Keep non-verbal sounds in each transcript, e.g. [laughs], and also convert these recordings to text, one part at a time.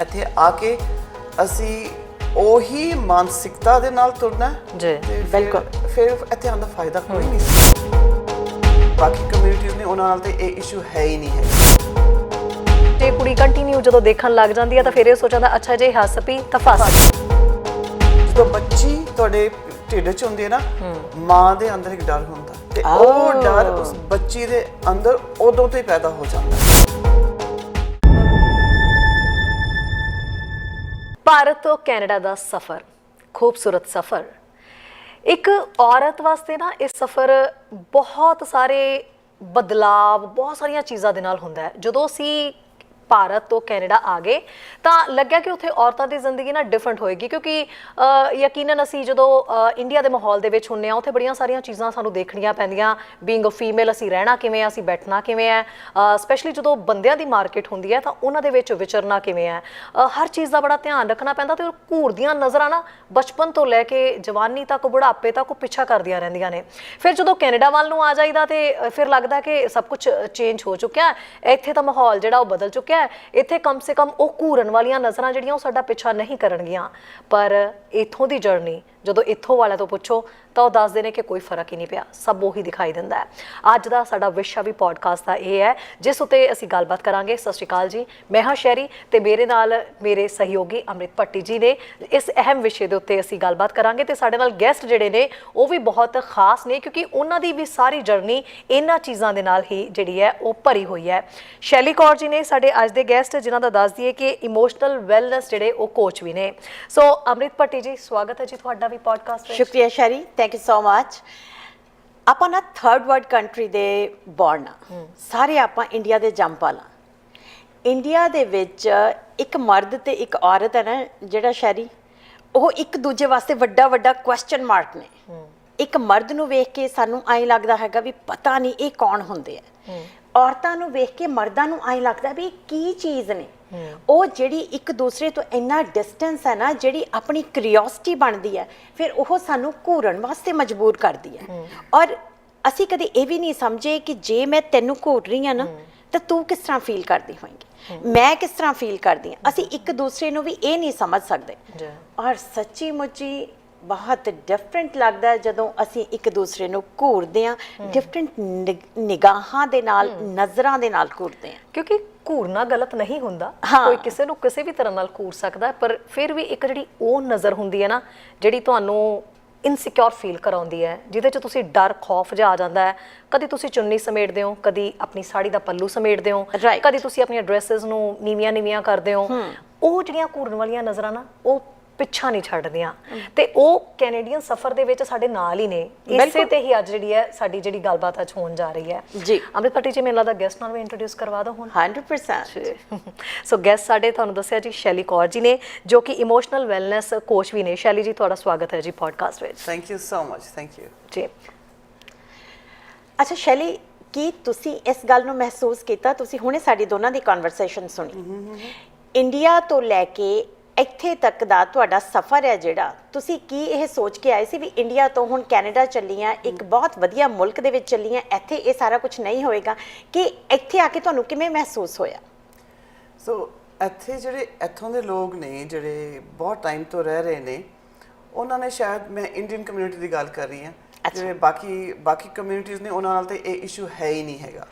ਇੱਥੇ ਆ ਕੇ ਅਸੀਂ ਉਹੀ ਮਾਨਸਿਕਤਾ ਦੇ ਨਾਲ ਤੁਰਨਾ ਜੀ, ਤੇ ਬਿਲਕੁਲ। ਫਿਰ ਇੱਥੇ ਆਉਣ ਦਾ ਫਾਇਦਾ ਕੋਈ ਨਹੀਂ ਬਾਕੀ ਕਮਿਊਨਿਟੀਜ਼ ਨੇ ਉਹਨਾਂ ਨਾਲ ਤੇ ਇਹ ਇਸ਼ੂ ਹੈ ਹੀ ਨਹੀਂ ਹੈ ਜੇ ਕੁੜੀ ਕੰਟੀਨਿਊ ਜਦੋਂ ਦੇਖਣ ਲੱਗ ਜਾਂਦੀ ਹੈ ਤਾਂ ਫਿਰ ਇਹ ਸੋਚਦਾ ਅੱਛਾ ਜੇ ਹੱਸ ਪਈ ਤਾਂ ਫਸ ਜਦੋਂ ਬੱਚੀ ਤੁਹਾਡੇ ਢਿੱਡ 'ਚ ਹੁੰਦੀ ਹੈ ਨਾ ਮਾਂ ਦੇ ਅੰਦਰ ਇੱਕ ਡਰ ਹੁੰਦਾ ਤੇ ਉਹ ਡਰ ਉਸ ਬੱਚੀ ਦੇ ਅੰਦਰ ਉਦੋਂ ਤੋਂ ਹੀ ਪੈਦਾ ਹੋ ਜਾਂਦਾ। ਭਾਰਤ ਤੋਂ ਕੈਨੇਡਾ ਦਾ ਸਫ਼ਰ, ਖੂਬਸੂਰਤ ਸਫ਼ਰ। ਇੱਕ ਔਰਤ ਵਾਸਤੇ ਨਾ ਇਹ ਸਫ਼ਰ ਬਹੁਤ ਸਾਰੇ ਬਦਲਾਵ, ਬਹੁਤ ਸਾਰੀਆਂ ਚੀਜ਼ਾਂ ਦੇ ਨਾਲ ਹੁੰਦਾ ਹੈ। ਜਦੋਂ ਅਸੀਂ ਭਾਰਤ ਤੋਂ ਕੈਨੇਡਾ ਆ ਗਏ ਤਾਂ ਲੱਗਿਆ ਕਿ ਉੱਥੇ ਔਰਤਾਂ ਦੀ ਜ਼ਿੰਦਗੀ ਨਾ ਡਿਫਰੈਂਟ ਹੋਏਗੀ ਕਿਉਂਕਿ ਅ, ਯਕੀਨਨ ਅਸੀਂ ਜਦੋਂ ਇੰਡੀਆ ਦੇ ਮਾਹੌਲ ਦੇ ਵਿੱਚ ਹੁੰਨੇ ਆ ਉੱਥੇ ਬੜੀਆਂ ਸਾਰੀਆਂ ਚੀਜ਼ਾਂ ਸਾਨੂੰ ਦੇਖਣੀਆਂ ਪੈਂਦੀਆਂ ਬੀਇੰਗ ਅ ਫੀਮੇਲ ਅਸੀਂ ਰਹਿਣਾ ਕਿਵੇਂ ਆ ਅਸੀਂ ਬੈਠਣਾ ਕਿਵੇਂ ਆ ਸਪੈਸ਼ਲੀ ਜਦੋਂ ਬੰਦਿਆਂ ਦੀ ਮਾਰਕੀਟ ਹੁੰਦੀ ਹੈ ਤਾਂ ਉਹਨਾਂ ਦੇ ਵਿੱਚ ਵਿਚਰਨਾ ਕਿਵੇਂ ਆ ਹਰ ਚੀਜ਼ ਦਾ ਬੜਾ ਧਿਆਨ ਰੱਖਣਾ ਪੈਂਦਾ ਤੇ ਉਹ ਘੂਰਦੀਆਂ ਨਜ਼ਰਾਂ ਨਾ ਬਚਪਨ ਤੋਂ ਲੈ ਕੇ ਜਵਾਨੀ ਤੱਕ ਬੁਢਾਪੇ ਤੱਕ ਉਹ ਪਿੱਛਾ ਕਰਦੀਆਂ ਰਹਿੰਦੀਆਂ ਨੇ। ਫਿਰ ਜਦੋਂ ਕੈਨੇਡਾ ਵੱਲ ਨੂੰ ਆ ਜਾਈਦਾ ਤੇ ਫਿਰ ਲੱਗਦਾ ਕਿ ਸਭ ਕੁਝ ਚੇਂਜ ਹੋ ਚੁੱਕਿਆ ਇੱਥੇ ਤਾਂ ਮਾਹੌਲ ਜਿਹੜਾ ਉਹ ਬਦਲ ਚੁੱਕਿਆ ਹੈ, ਇੱਥੇ ਕਮ ਸੇ ਕਮ ਉਹ ਘੂਰਨ ਵਾਲੀਆਂ ਨਜ਼ਰਾਂ ਜਿਹੜੀਆਂ ਉਹ ਸਾਡਾ ਪਿੱਛਾ ਨਹੀਂ ਕਰਨਗੀਆਂ। ਪਰ ਇਥੋਂ ਦੀ ਜਰਨੀ ਜਦੋਂ ਇੱਥੋਂ ਵਾਲਿਆਂ ਤੋਂ ਪੁੱਛੋ ਤਾਂ ਉਹ ਦੱਸਦੇ ਨੇ ਕਿ ਕੋਈ ਫ਼ਰਕ ਹੀ ਨਹੀਂ ਪਿਆ, ਸਭ ਉਹੀ ਦਿਖਾਈ ਦਿੰਦਾ ਹੈ। ਅੱਜ ਦਾ ਸਾਡਾ ਵਿਸ਼ਾ ਵੀ ਪੋਡਕਾਸਟ ਦਾ ਇਹ ਹੈ, ਜਿਸ ਉਤੇ ਅਸੀਂ ਗੱਲਬਾਤ ਕਰਾਂਗੇ। ਸਤਿ ਸ਼੍ਰੀ ਅਕਾਲ ਜੀ, ਮੈਂ ਹਾਂ ਸ਼ੈਰੀ ਤੇ ਮੇਰੇ ਨਾਲ ਮੇਰੇ ਸਹਿਯੋਗੀ ਅੰਮ੍ਰਿਤ ਭੱਟੀ ਜੀ ਨੇ। ਇਸ ਅਹਿਮ ਵਿਸ਼ੇ ਦੇ ਉੱਤੇ ਅਸੀਂ ਗੱਲਬਾਤ ਕਰਾਂਗੇ ਤੇ ਸਾਡੇ ਨਾਲ ਗੈਸਟ ਜਿਹੜੇ ਨੇ, ਉਹ ਵੀ ਬਹੁਤ ਖਾਸ ਨੇ, ਕਿਉਂਕਿ ਉਹਨਾਂ ਦੀ ਵੀ ਸਾਰੀ ਜਰਨੀ ਇਹਨਾਂ ਚੀਜ਼ਾਂ ਦੇ ਨਾਲ ਹੀ ਜਿਹੜੀ ਹੈ, ਉਹ ਭਰੀ ਹੋਈ ਹੈ। ਸ਼ੈਲੀ ਕੌਰ ਜੀ ਨੇ ਸਾਡੇ ਅੱਜ ਦੇ ਗੈਸਟ ਜਿਨ੍ਹਾਂ ਦਾ ਦੱਸ ਦਈਏ ਕਿ ਇਮੋਸ਼ਨਲ ਵੈਲਨੈਸ ਜਿਹੜੇ ਉਹ ਕੋਚ ਵੀ ਨੇ। ਸੋ ਅੰਮ੍ਰਿਤ ਭੱਟੀ ਜੀ, ਸਵਾਗਤ ਹੈ ਜੀ ਤੁਹਾਡਾ ਵੀ। ਪੋਡਕਾਸਟ ਵਿੱਚ। ਸ਼ੁਕਰੀਆ Sherry thank you so much ਆਪਾਂ ਨਾ ਥਰਡ ਵਰਲਡ ਕੰਟਰੀ ਦੇ ਬੌਰਨ ਆ। ਸਾਰੇ ਆਪਾਂ ਇੰਡੀਆ ਦੇ ਜੰਪਾਲ ਆ। ਇੰਡੀਆ ਦੇ ਵਿੱਚ ਇੱਕ ਮਰਦ ਤੇ ਇੱਕ ਔਰਤ ਹੈ ਨਾ ਜਿਹੜਾ ਸ਼ੈਰੀ ਉਹ ਇੱਕ ਦੂਜੇ ਵਾਸਤੇ ਵੱਡਾ ਵੱਡਾ ਕੁਐਸਚਨ ਮਾਰਕ ਨੇ। ਇੱਕ ਮਰਦ ਨੂੰ ਵੇਖ ਕੇ ਸਾਨੂੰ ਐਂ ਲੱਗਦਾ ਹੈਗਾ ਵੀ ਪਤਾ ਨਹੀਂ ਇਹ ਕੌਣ ਹੁੰਦੇ ਆ। ਔਰਤਾਂ ਨੂੰ ਵੇਖ ਕੇ ਮਰਦਾਂ ਨੂੰ ਐਂ ਲੱਗਦਾ ਵੀ ਕੀ ਚੀਜ਼ ਨੇ। ਉਹ ਜਿਹੜੀ ਇੱਕ ਦੂਸਰੇ ਤੋਂ ਇੰਨਾ ਡਿਸਟੈਂਸ ਹੈ ਨਾ ਜਿਹੜੀ ਆਪਣੀ ਕਿਉਰਿਓਸਿਟੀ ਬਣਦੀ ਹੈ ਫਿਰ ਉਹ ਸਾਨੂੰ ਘੂਰਨ ਵਾਸਤੇ ਮਜਬੂਰ ਕਰਦੀ ਹੈ। ਔਰ ਅਸੀਂ ਕਦੇ ਇਹ ਵੀ ਨਹੀਂ ਸਮਝੇ ਕਿ ਜੇ ਮੈਂ ਤੈਨੂੰ ਘੂਰ ਰਹੀ ਹਾਂ ਨਾ ਤਾਂ ਤੂੰ ਕਿਸ ਤਰ੍ਹਾਂ ਫੀਲ ਕਰਦੀ ਹੋਏਂਗੀ? ਮੈਂ ਕਿਸ ਤਰ੍ਹਾਂ ਫੀਲ ਕਰਦੀ ਹਾਂ? ਅਸੀਂ ਇੱਕ ਦੂਸਰੇ ਨੂੰ ਵੀ ਇਹ ਨਹੀਂ ਸਮਝ ਸਕਦੇ। ਔਰ ਸੱਚੀ ਮੁੱਚੀ ਬਹੁਤ ਡਿਫਰੈਂਟ ਲੱਗਦਾ ਹੈ ਜਦੋਂ ਅਸੀਂ ਇੱਕ ਦੂਸਰੇ ਨੂੰ ਘੂਰਦੇ ਹਾਂ ਡਿਫਰੈਂਟ ਨਿਗਾਹਾਂ ਦੇ ਨਾਲ ਨਜ਼ਰਾਂ ਦੇ ਨਾਲ ਘੂਰਦੇ ਹਾਂ। ਕਿਉਂਕਿ ਘੂਰਨਾ ਗਲਤ ਨਹੀਂ ਹੁੰਦਾ। ਕੋਈ ਕਿਸੇ ਨੂੰ ਕਿਸੇ ਵੀ ਤਰ੍ਹਾਂ ਨਾਲ ਘੂਰ ਸਕਦਾ ਪਰ ਫਿਰ ਵੀ ਇੱਕ ਜਿਹੜੀ ਉਹ ਨਜ਼ਰ ਹੁੰਦੀ ਹੈ ਨਾ ਜਿਹੜੀ ਤੁਹਾਨੂੰ ਇਨਸਿਕਿਉਰ ਫੀਲ ਕਰਾਉਂਦੀ ਹੈ ਜਿਹਦੇ 'ਚ ਤੁਸੀਂ ਡਰ ਖੌਫ ਜਿਹਾ ਆ ਜਾਂਦਾ ਹੈ। ਕਦੀ ਤੁਸੀਂ ਚੁੰਨੀ ਸਮੇਟਦੇ ਹੋ ਕਦੀ ਆਪਣੀ ਸਾੜੀ ਦਾ ਪੱਲੂ ਸਮੇਟਦੇ ਹੋ. ਕਦੀ ਤੁਸੀਂ ਆਪਣੀਆਂ ਡਰੈਸਸ ਨੂੰ ਨੀਵੀਆਂ ਨੀਵੀਆਂ ਕਰਦੇ ਹੋ। ਉਹ ਜਿਹੜੀਆਂ ਘੂਰਨ ਵਾਲੀਆਂ ਨਜ਼ਰਾਂ ਨਾ ਉਹ ਪਿੱਛਾ ਨਹੀਂ ਛੱਡਦੀਆਂ। ਤੇ ਉਹ ਕੈਨੇਡੀਅਨ ਸਫ਼ਰ ਦੇ ਵਿੱਚ ਸਾਡੇ ਨਾਲ ਹੀ ਨੇ। ਇਸੇ। ਤੇ ਹੀ ਅੱਜ ਜਿਹੜੀ ਹੈ ਸਾਡੀ ਜਿਹੜੀ ਗੱਲਬਾਤ ਅੱਜ ਹੋਣ ਜਾ ਰਹੀ ਹੈ। ਜੀ। ਅੰਮ੍ਰਿਤ ਭੱਟੀ ਜੀ ਮੈਨੂੰ ਲੱਗਦਾ ਗੈਸਟ ਨਾਲ ਵੀ ਇੰਟਰੋਡਿਊਸ ਕਰਵਾ ਦਿਓ ਹੁਣ। 100% ਸੋ ਗੈਸਟ ਸਾਡੇ ਤੁਹਾਨੂੰ ਦੱਸਿਆ ਜੀ ਸ਼ੈਲੀ ਕੌਰ ਜੀ ਨੇ ਜੋ ਕਿ ਇਮੋਸ਼ਨਲ ਵੈਲਨੈਸ ਕੋਚ ਵੀ ਨੇ। ਸ਼ੈਲੀ ਜੀ ਤੁਹਾਡਾ ਸਵਾਗਤ ਹੈ ਜੀ ਪੋਡਕਾਸਟ ਵਿੱਚ। Thank you so much thank you ਜੀ। ਅੱਛਾ ਸ਼ੈਲੀ ਕੀ ਤੁਸੀਂ ਇਸ ਗੱਲ ਨੂੰ ਮਹਿਸੂਸ ਕੀਤਾ? ਤੁਸੀਂ ਹੁਣੇ ਸਾਡੀ ਦੋਨਾਂ ਦੀ ਕਨਵਰਸੇਸ਼ਨ ਸੁਣੀ। ਇੰਡੀਆ ਤੋਂ ਲੈ ਕੇ ਇੱਥੇ ਤੱਕ ਦਾ ਤੁਹਾਡਾ ਸਫ਼ਰ ਹੈ ਜਿਹੜਾ ਤੁਸੀਂ ਕੀ ਇਹ ਸੋਚ ਕੇ ਆਏ ਸੀ ਵੀ ਇੰਡੀਆ ਤੋਂ ਹੁਣ ਕੈਨੇਡਾ ਚੱਲੀਆਂ ਇੱਕ ਬਹੁਤ ਵਧੀਆ ਮੁਲਕ ਦੇ ਵਿੱਚ ਚੱਲੀਆਂ ਇੱਥੇ ਇਹ ਸਾਰਾ ਕੁਝ ਨਹੀਂ ਹੋਏਗਾ ਕਿ ਇੱਥੇ ਆ ਕੇ ਤੁਹਾਨੂੰ ਕਿਵੇਂ ਮਹਿਸੂਸ ਹੋਇਆ? ਸੋ ਇੱਥੇ ਜਿਹੜੇ ਇੱਥੋਂ ਦੇ ਲੋਕ ਨੇ ਜਿਹੜੇ ਬਹੁਤ ਟਾਈਮ ਤੋਂ ਰਹਿ ਰਹੇ ਨੇ ਉਹਨਾਂ ਨੇ ਸ਼ਾਇਦ ਮੈਂ ਇੰਡੀਅਨ ਕਮਿਊਨਿਟੀ ਦੀ ਗੱਲ ਕਰ ਰਹੀ ਹਾਂ। ਜਿਹੜੇ ਬਾਕੀ ਬਾਕੀ ਕਮਿਊਨਿਟੀਜ਼ ਨੇ ਉਹਨਾਂ ਨਾਲ ਤੇ ਇਹ ਇਸ਼ੂ ਹੈ ਹੀ ਨਹੀਂ ਹੈਗਾ।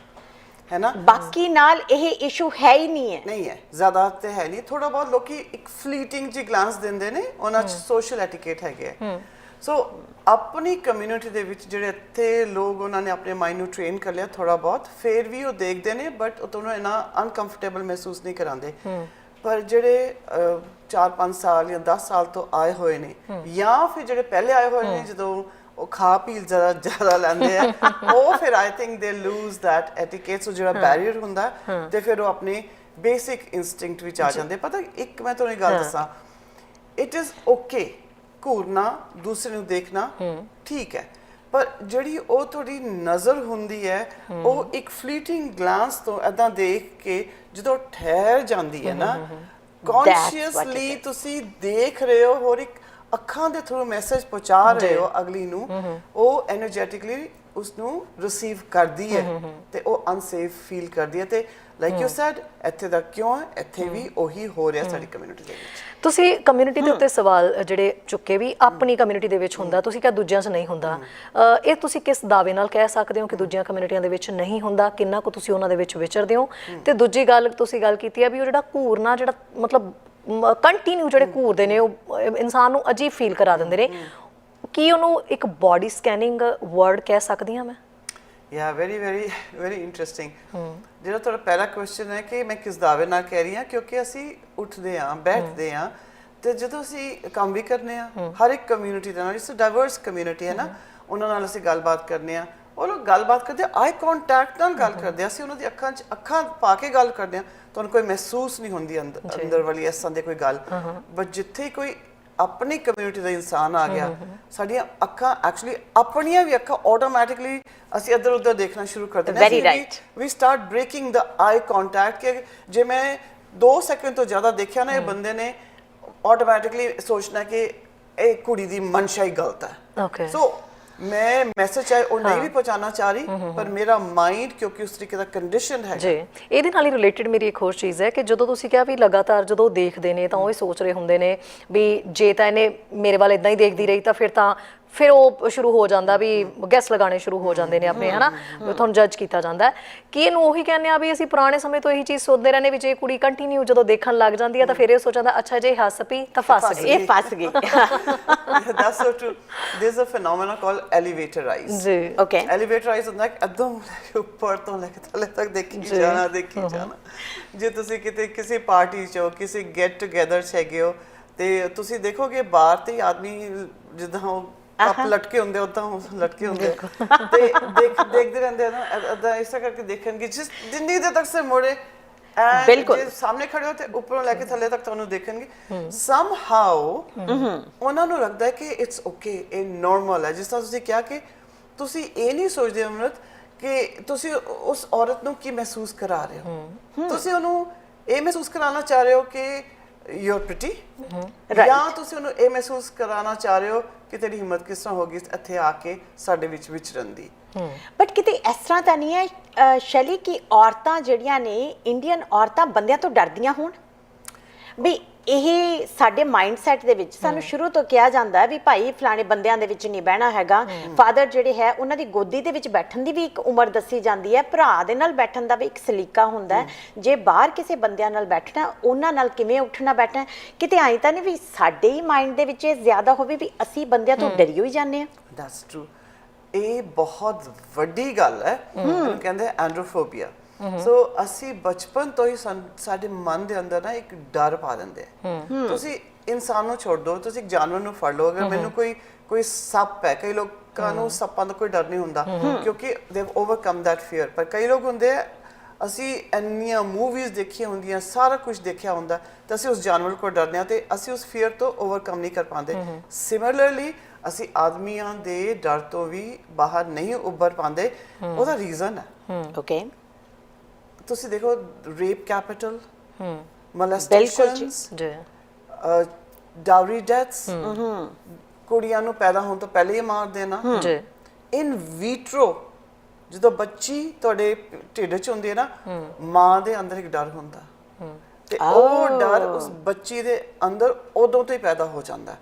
ਹੈ ਨਾ? ਬਾਕੀ ਨਾਲ ਇਹ ਇਸ਼ੂ ਹੈ ਹੀ ਨਹੀਂ ਹੈ। ਨਹੀਂ ਹੈ। ਜ਼ਿਆਦਾ ਤੇ ਹੈ ਨਹੀਂ। ਥੋੜਾ ਬਹੁਤ ਲੋਕੀ ਇੱਕ ਫਲੀਟਿੰਗ ਜੀ ਗਲਾਂਸ ਦਿੰਦੇ ਨੇ ਉਹਨਾਂ 'ਚ ਸੋਸ਼ਲ ਐਟੀਕੇਟ ਹੈਗੇ ਹੈ। ਸੋ ਆਪਣੀ ਕਮਿਊਨਿਟੀ ਦੇ ਵਿੱਚ ਜਿਹੜੇ ਇੱਥੇ ਲੋਕ ਉਹਨਾਂ ਨੇ ਆਪਣੇ ਮਾਈਂਡ ਨੂੰ ਟ੍ਰੇਨ ਕਰ ਲਿਆ ਥੋੜਾ ਬਹੁਤ ਫੇਰ ਵੀ ਉਹ ਦੇਖਦੇ ਨੇ ਬਟ ਉਹ ਤੁਹਾਨੂੰ ਇਨਾ ਅਨਕੰਫਰਟੇਬਲ ਮਹਿਸੂਸ ਨਹੀਂ ਕਰਾਉਂਦੇ। ਪਰ ਜਿਹੜੇ 4-5 ਸਾਲ ਜਾਂ 10 ਸਾਲ ਤੋਂ ਆਏ ਹੋਏ ਨੇ ਜਾਂ ਫਿਰ ਜਿਹੜੇ ਪਹਿਲੇ ਆਏ ਹੋਏ ਨੇ ਜਦੋਂ ਉਹ ਖਾ ਪੀ ਜ਼ਿਆਦਾ ਜ਼ਿਆਦਾ ਲੈਂਦੇ ਆ। [laughs] ਉਹ ਫਿਰ I think they lose that etiquette so ਜਿਹੜਾ ਬੈਰੀਅਰ ਹੁੰਦਾ ਤੇ ਫਿਰ ਉਹ ਆਪਣੇ ਬੇਸਿਕ ਇਨਸਟਿੰਕਟ ਵਿੱਚ ਆ ਜਾਂਦੇ। ਪਤਾ ਇੱਕ ਮੈਂ ਤੁਹਾਨੂੰ ਗੱਲ ਦੱਸਾਂ। ਇਟ ਇਜ਼ ਓਕੇ ਘੂਰਨਾ ਦੂਸਰੇ ਨੂੰ ਦੇਖਣਾ ਠੀਕ ਹੈ। ਪਰ ਜਿਹੜੀ ਉਹ ਤੁਹਾਡੀ ਨਜ਼ਰ ਹੁੰਦੀ ਹੈ ਉਹ ਇੱਕ ਫਲੀਟਿੰਗ ਗਲਾਂਸ ਤੋਂ ਐਦਾਂ ਦੇਖ ਕੇ ਜਦੋਂ ਠਹਿਰ ਜਾਂਦੀ ਹੈ ਨਾ ਕੌਨਸ਼ੀਅਸਲੀ ਤੁਸੀਂ ਦੇਖ ਰਹੇ ਹੋ ਹੋਰ ਇੱਕ ਅੱਖਾਂ ਦੇ ਥਰੂ ਮੈਸੇਜ ਪਹੁੰਚਾ ਰਹੇ ਹੋ ਅਗਲੀ ਨੂੰ ਉਹ એનਰਜੈਟਿਕਲੀ ਉਸ ਨੂੰ ਰਿਸੀਵ ਕਰਦੀ ਹੈ ਤੇ ਉਹ ਅਨਸੇਫ ਫੀਲ ਕਰਦੀ ਹੈ ਤੇ ਲਾਈਕ ਯੂ ਸੈਡ ਇੱਥੇ ਦਾ ਕਿਉਂ ਹੈ? ਇੱਥੇ ਵੀ ਉਹੀ ਹੋ ਰਿਹਾ ਸਾਡੀ ਕਮਿਊਨਿਟੀ ਦੇ ਵਿੱਚ। ਤੁਸੀਂ ਕਮਿਊਨਿਟੀ ਦੇ ਉੱਤੇ ਸਵਾਲ ਜਿਹੜੇ ਚੁੱਕੇ ਵੀ ਆਪਣੀ ਕਮਿਊਨਿਟੀ ਦੇ ਵਿੱਚ ਹੁੰਦਾ ਤੁਸੀਂ ਕਿਹਾ ਦੂਜਿਆਂ 'ਚ ਨਹੀਂ ਹੁੰਦਾ। ਇਹ ਤੁਸੀਂ ਕਿਸ ਦਾਅਵੇ ਨਾਲ ਕਹਿ ਸਕਦੇ ਹੋ ਕਿ ਦੂਜੀਆਂ ਕਮਿਊਨਿਟੀਆਂ ਦੇ ਵਿੱਚ ਨਹੀਂ ਹੁੰਦਾ? ਕਿੰਨਾ ਕੁ ਤੁਸੀਂ ਉਹਨਾਂ ਦੇ ਵਿੱਚ ਵਿਚਰਦੇ ਹੋ? ਤੇ ਦੂਜੀ ਗੱਲ ਤੁਸੀਂ ਗੱਲ ਕੀਤੀ ਆ ਵੀ ਉਹ ਜਿਹੜਾ ਘੂਰਨਾ ਜਿਹੜਾ ਮਤਲਬ ਕੰਟੀਨਿਊ ਜਿਹੜੇ ਘੂਰਦੇ ਨੇ ਉਹ ਇਨਸਾਨ ਨੂੰ ਅਜੀਬ ਫੀਲ ਕਰਾ ਦਿੰਦੇ ਨੇ। ਕੀ ਉਹਨੂੰ ਇੱਕ ਬਾਡੀ ਸਕੈਨਿੰਗ ਵਰਡ ਕਹਿ ਸਕਦੀ ਹਾਂ ਮੈਂ? ਯਾ ਵੈਰੀ ਵੈਰੀ ਵੈਰੀ ਇੰਟਰਸਟਿੰਗ ਜਿਹੜਾ ਤੁਹਾਡਾ ਪਹਿਲਾ ਕੁਐਸਚਨ ਹੈ ਕਿ ਮੈਂ ਕਿਸ ਦਾਅਵੇ ਨਾਲ ਕਹਿ ਰਹੀ ਹਾਂ ਕਿਉਂਕਿ ਅਸੀਂ ਉੱਠਦੇ ਹਾਂ ਬੈਠਦੇ ਹਾਂ ਤੇ ਜਦੋਂ ਅਸੀਂ ਕੰਮ ਵੀ ਕਰਨੇ ਆ ਹਰ ਇੱਕ ਕਮਿਊਨਿਟੀ ਦੇ ਨਾਲ ਇਸ ਡਾਈਵਰਸ ਕਮਿਊਨਿਟੀ ਹੈ ਨਾ ਉਹਨਾਂ ਨਾਲ ਅਸੀਂ ਗੱਲਬਾਤ ਕਰਨੇ ਆ ਉਹ ਲੋਕ ਗੱਲਬਾਤ ਕਰਦੇ ਆਈ ਕੰਟੈਕਟ ਨਾਲ ਗੱਲ ਕਰਦੇ ਆ। ਅਸੀਂ ਉਹਨਾਂ ਦੀ ਅੱਖਾਂ 'ਚ ਅੱਖਾਂ ਪਾ ਕੇ ਗੱਲ ਕਰਦੇ ਆ ਤੁਹਾਨੂੰ ਕੋਈ ਮਹਿਸੂਸ ਨਹੀਂ ਹੁੰਦੀ ਅੰਦਰ ਅੰਦਰ ਵਾਲੀ ਇਸ ਤਰ੍ਹਾਂ ਦੀ ਕੋਈ ਗੱਲ। ਬਟ ਜਿੱਥੇ ਕੋਈ ਆਪਣੀ ਕਮਿਊਨਿਟੀ ਦਾ ਇਨਸਾਨ ਆ ਗਿਆ ਸਾਡੀਆਂ ਅੱਖਾਂ ਐਕਚੁਅਲੀ ਆਪਣੀਆਂ ਵੀ ਅੱਖਾਂ ਆਟੋਮੈਟਿਕਲੀ ਅਸੀਂ ਇੱਧਰ ਉੱਧਰ ਦੇਖਣਾ ਸ਼ੁਰੂ ਕਰ ਦਿੰਦੇ right. We start breaking the eye contact ਕਿ ਜੇ ਮੈਂ 2 ਸੈਕਿੰਡ ਤੋਂ ਜ਼ਿਆਦਾ ਦੇਖਿਆ ਨਾ ਇਹ ਬੰਦੇ ਨੇ ਆਟੋਮੈਟਿਕਲੀ ਸੋਚਣਾ ਕਿ ਇਹ ਕੁੜੀ ਦੀ ਮਨਸ਼ਾ ਹੀ ਗਲਤ ਹੈ। ਓਕੇ ਸੋ ਮੈਂ ਮੈਸੇਜ ਚਾਹੇ ਉਹ ਨਹੀਂ ਵੀ ਪਹੁੰਚਾਉਣਾ ਚਾਹ ਰਹੀ ਪਰ ਮੇਰਾ ਮਾਈਂਡ ਕਿਉਂਕਿ ਉਸ ਤਰੀਕੇ ਦਾ ਕੰਡੀਸ਼ਨ ਹੈ ਜੀ ਇਹਦੇ ਨਾਲ ਹੀ ਰਿਲੇਟਡ ਮੇਰੀ ਇੱਕ ਹੋਰ ਚੀਜ਼ ਹੈ ਕਿ ਜਦੋਂ ਤੁਸੀਂ ਕਿਹਾ ਵੀ ਲਗਾਤਾਰ ਜਦੋਂ ਦੇਖਦੇ ਨੇ ਤਾਂ ਉਹ ਇਹ ਸੋਚ ਰਹੇ ਹੁੰਦੇ ਨੇ ਵੀ ਜੇ ਤਾਂ ਇਹਨੇ ਮੇਰੇ ਵੱਲ ਇਦਾਂ ਹੀ ਦੇਖਦੀ ਰਹੀ ਤਾਂ ਫਿਰ ਤਾਂ ਫਿਰ ਉਹ ਸ਼ੁਰੂ ਹੋ ਜਾਂਦਾ ਵੀ ਗੈਸ ਲਗਾਉਣੇ ਸ਼ੁਰੂ ਹੋ ਜਾਂਦੇ ਨੇ ਆਪਣੇ ਹਨਾ? ਤੁਹਾਨੂੰ ਜੱਜ ਕੀਤਾ ਜਾਂਦਾ। ਕਿ ਇਹਨੂੰ ਉਹੀ ਕਹਿੰਦੇ ਆ ਵੀ ਅਸੀਂ ਪੁਰਾਣੇ ਸਮੇਂ ਤੋਂ ਇਹੀ ਚੀਜ਼ ਸੋਚਦੇ ਰਹਿੰਦੇ ਵੀ ਜੇ ਕੁੜੀ ਕੰਟੀਨਿਊ ਜਦੋਂ ਦੇਖਣ ਲੱਗ ਜਾਂਦੀ ਹੈ ਤਾਂ ਫਿਰ ਇਹ ਸੋਚਦਾ ਅੱਛਾ ਜੇ ਹੱਸ ਪਈ ਤਾਂ ਫਸ ਗਈ। ਇਹ ਫਸ ਗਈ। [laughs] That's so true. There's a phenomenon called elevator eyes ਜੀ। ਓਕੇ ਐਲੀਵੇਟਰ ਆਈਜ਼ ਹੁੰਦਾ ਕਿ ਕੇ ਉੱਪਰ ਤੋਂ ਲੈ ਕੇ ਥੱਲੇ ਤੱਕ ਦੇਖੀ ਜਾਣਾ ਦੇਖੀ ਜਾਣਾ। ਜੇ ਤੁਸੀਂ ਕਿਤੇ ਕਿਸੇ ਪਾਰਟੀ 'ਚ ਹੋ ਕਿਸੇ ਗੈਟ ਟੂਗੇਦਰ 'ਚ ਹੈਗੇ ਹੋ ਤੇ ਤੁਸੀਂ ਦੇਖੋਗੇ ਬਾਹਰ ਤੇ ਆਦਮੀ ਜਿੱਦਾਂ ਉਹ ਕੱਪ ਲਟਕੇ ਹੁੰਦੇ ਉਦਾਂ ਲਟਕੇ ਹੁੰਦੇ ਤੇ ਦੇਖ ਦੇਖਦੇ ਰਹਿੰਦੇ ਆ ਨਾ ਅਦਾ ਇਸਾ ਕਰਕੇ ਦੇਖਣਗੇ ਜਿਸ ਜਿੰਨੀ ਦੇਰ ਤੱਕ ਸੇ ਮੋੜੇ ਬਿਲਕੁਲ। ਜੇ ਸਾਹਮਣੇ ਖੜੇ ਹੋ ਤੇ ਉੱਪਰੋਂ ਲੈ ਕੇ ਥੱਲੇ ਤੱਕ ਤੁਹਾਨੂੰ ਦੇਖਣਗੇ। ਸਮ ਹਾਊ ਉਹਨਾਂ ਨੂੰ ਲੱਗਦਾ ਹੈ ਕਿ ਇਟਸ ਓਕੇ ਇਹ ਨਾਰਮਲ ਹੈ। ਜਿਸ ਤਰ੍ਹਾਂ ਤੁਸੀਂ ਕਿਹਾ ਕਿ ਤੁਸੀਂ ਇਹ ਨਹੀਂ ਸੋਚਦੇ ਅਮਰਤ ਕਿ ਤੁਸੀਂ ਉਸ ਔਰਤ ਨੂੰ ਕੀ ਮਹਿਸੂਸ ਕਰਾ ਰਹੇ ਹੋ। ਤੁਸੀਂ ਉਹਨੂੰ ਇਹ ਮਹਿਸੂਸ ਕਰਾਉਣਾ ਚਾਹ ਰਹੇ ਹੋ ਕਿ ਯੂ ਆਰ ਪ੍ਰੀਟੀ ਜਾਂ ਤੁਸੀਂ ਉਹਨੂੰ ਇਹ ਮਹਿਸੂਸ ਕਰਾਉਣਾ ਚਾਹ ਰਹੇ ਹੋ ਕਿ ਤੇਰੀ ਹਿੰਮਤ ਕਿਸ ਤਰ੍ਹਾਂ ਹੋਗੀ ਇੱਥੇ ਆ ਕੇ ਸਾਡੇ ਵਿੱਚ ਵਿਚਰਨ ਦੀ ਬਟ ਕਿਤੇ ਇਸ ਤਰ੍ਹਾਂ ਤਾਂ ਨਹੀਂ ਹੈ ਸ਼ੈਲੀ ਕਿ ਔਰਤਾਂ ਜਿਹੜੀਆਂ ਨੇ ਇੰਡੀਅਨ ਔਰਤਾਂ ਬੰਦਿਆਂ ਤੋਂ ਡਰਦੀਆਂ ਹੋਣ? ਵੀ ਇਹ ਸਾਡੇ ਮਾਈਂਡਸੈਟ ਦੇ ਵਿੱਚ ਸਾਨੂੰ ਸ਼ੁਰੂ ਤੋਂ ਕਿਹਾ ਜਾਂਦਾ ਹੈ ਵੀ ਭਾਈ ਫਲਾਣੇ ਬੰਦਿਆਂ ਦੇ ਵਿੱਚ ਨਹੀਂ ਬਹਿਣਾ ਹੈਗਾ। ਫਾਦਰ ਜਿਹੜੇ ਹੈ ਉਹਨਾਂ ਦੀ ਗੋਦੀ ਦੇ ਵਿੱਚ ਬੈਠਣ ਦੀ ਵੀ ਇੱਕ ਉਮਰ ਦੱਸੀ ਜਾਂਦੀ ਹੈ। ਭਰਾ ਦੇ ਨਾਲ ਬੈਠਣ ਦਾ ਵੀ ਇੱਕ ਸਲੀਕਾ ਹੁੰਦਾ ਹੈ। ਜੇ ਬਾਹਰ ਕਿਸੇ ਬੰਦਿਆਂ ਨਾਲ ਬੈਠਣਾ ਉਹਨਾਂ ਨਾਲ ਕਿਵੇਂ ਉੱਠਣਾ ਬੈਠਣਾ ਕਿਤੇ ਆਈ ਤਾਂ ਨਹੀਂ ਵੀ ਸਾਡੇ ਹੀ ਮਾਈਂਡ ਦੇ ਵਿੱਚ ਇਹ ਜ਼ਿਆਦਾ ਹੋਵੇ ਵੀ ਅਸੀਂ ਬੰਦਿਆਂ ਤੋਂ ਡਰੀ ਹੋਈ ਜਾਂਦੇ ਆ ਦੈਟਸ ਟਰੂ ਇਹ ਬਹੁਤ ਵੱਡੀ ਗੱਲ ਹੈ। ਕਹਿੰਦੇ ਐਂਡਰੋਫੋਬੀਆ ਸੋ ਅਸੀਂ ਬਚਪਨ ਤੋਂ ਹੀ ਸਾਡੇ ਮਨ ਦੇ ਅੰਦਰ ਨਾ ਇੱਕ ਡਰ ਪਾ ਦਿੰਦੇ ਆ। ਤੁਸੀਂ ਇਨਸਾਨ ਨੂੰ ਛੱਡ ਦਿਓ ਤੁਸੀਂ ਇੱਕ ਜਾਨਵਰ ਨੂੰ ਫੜ ਲਓ। ਅਗਰ ਮੈਨੂੰ ਕੋਈ ਕੋਈ ਸੱਪ ਹੈ ਕਈ ਲੋਕਾਂ ਨੂੰ ਸੱਪਾਂ ਦਾ ਕੋਈ ਡਰ ਨਹੀਂ ਹੁੰਦਾ ਕਿਉਂਕਿ they have overcome that fear ਪਰ ਕਈ ਲੋਕ ਹੁੰਦੇ ਆ ਅਸੀਂ ਇੰਨੀਆਂ ਮੂਵੀਜ਼ ਦੇਖੀਆਂ ਹੁੰਦੀਆਂ ਸਾਰਾ ਕੁਝ ਦੇਖਿਆ ਹੁੰਦਾ ਤਾਂ ਅਸੀਂ ਉਸ ਜਾਨਵਰ ਕੋਲ ਡਰਦੇ ਹਾਂ ਤੇ ਅਸੀਂ ਉਸ ਫੀਅਰ ਤੋਂ ਓਵਰਕਮ ਨਹੀਂ ਕਰ ਪਾਉਂਦੇ। ਸਿਮਿਲਰਲੀ ਅਸੀਂ ਆਦਮੀਆਂ ਦੇ ਡਰ ਤੋਂ ਵੀ ਬਾਹਰ ਨਹੀਂ ਉੱਭਰ ਪਾਉਂਦੇ। ਉਹਦਾ ਰੀਜ਼ਨ ਹੈ। ਓਕੇ ਤੁਸੀਂ ਦੇਖੋ ਰੇਪ ਕੈਪੀਟਲ ਬਿਲਕੁਲ ਮੋਲੈਸਟੇਸ਼ਨਸ ਜੀ। ਡਾਊਰੀ ਡੈਥਸ ਕੁੜੀਆਂ ਨੂੰ ਪੈਦਾ ਹੋਣ ਤੋਂ ਪਹਿਲੇ ਹੀ ਮਾਰ ਦੇਣਾ। ਜੀ। ਇਨ ਵੀਟਰੋ ਜਦੋਂ ਬੱਚੀ ਤੁਹਾਡੇ ਢਿੱਡ 'ਚ ਹੁੰਦੀ ਹੈ ਨਾ ਮਾਂ ਦੇ ਅੰਦਰ ਇੱਕ ਡਰ ਹੁੰਦਾ। ਤੇ ਉਹ ਡਰ ਉਸ ਬੱਚੀ ਦੇ ਅੰਦਰ ਉਦੋਂ ਤੋਂ ਹੀ ਪੈਦਾ ਹੋ ਜਾਂਦਾ।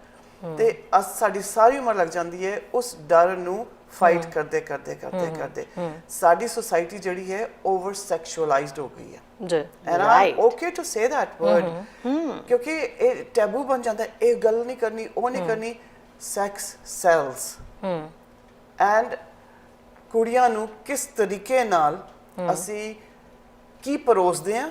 ਤੇ ਸਾਡੀ ਸਾਰੀ ਉਮਰ ਲੱਗ ਜਾਂਦੀ ਹੈ ਉਸ ਡਰ ਨੂੰ ਫਾਈਟ ਕਰਦੇ ਕਰਦੇ ਕਰਦੇ ਕਰਦੇ। ਸਾਡੀ ਸੋਸਾਇਟੀ ਜਿਹੜੀ ਹੈ ਓਵਰ ਸੈਕਸ਼ੂਅਲਾਈਜ਼ਡ ਹੋ ਗਈ ਹੈ। ਜੀ। And I okay to say that word ਕਿਉਂਕਿ ਇਹ ਟੈਬੂ ਬਣ ਜਾਂਦਾ ਹੈ, ਇਹ ਗੱਲ ਨਹੀਂ ਕਰਨੀ ਉਹ ਨਹੀਂ ਕਰਨੀ ਸੈਕਸ ਸੈਲਸ ਐਂਡ ਕੁੜੀਆਂ ਨੂੰ ਕਿਸ ਤਰੀਕੇ ਨਾਲ ਅਸੀਂ ਕੀ ਪਰੋਸਦੇ ਆ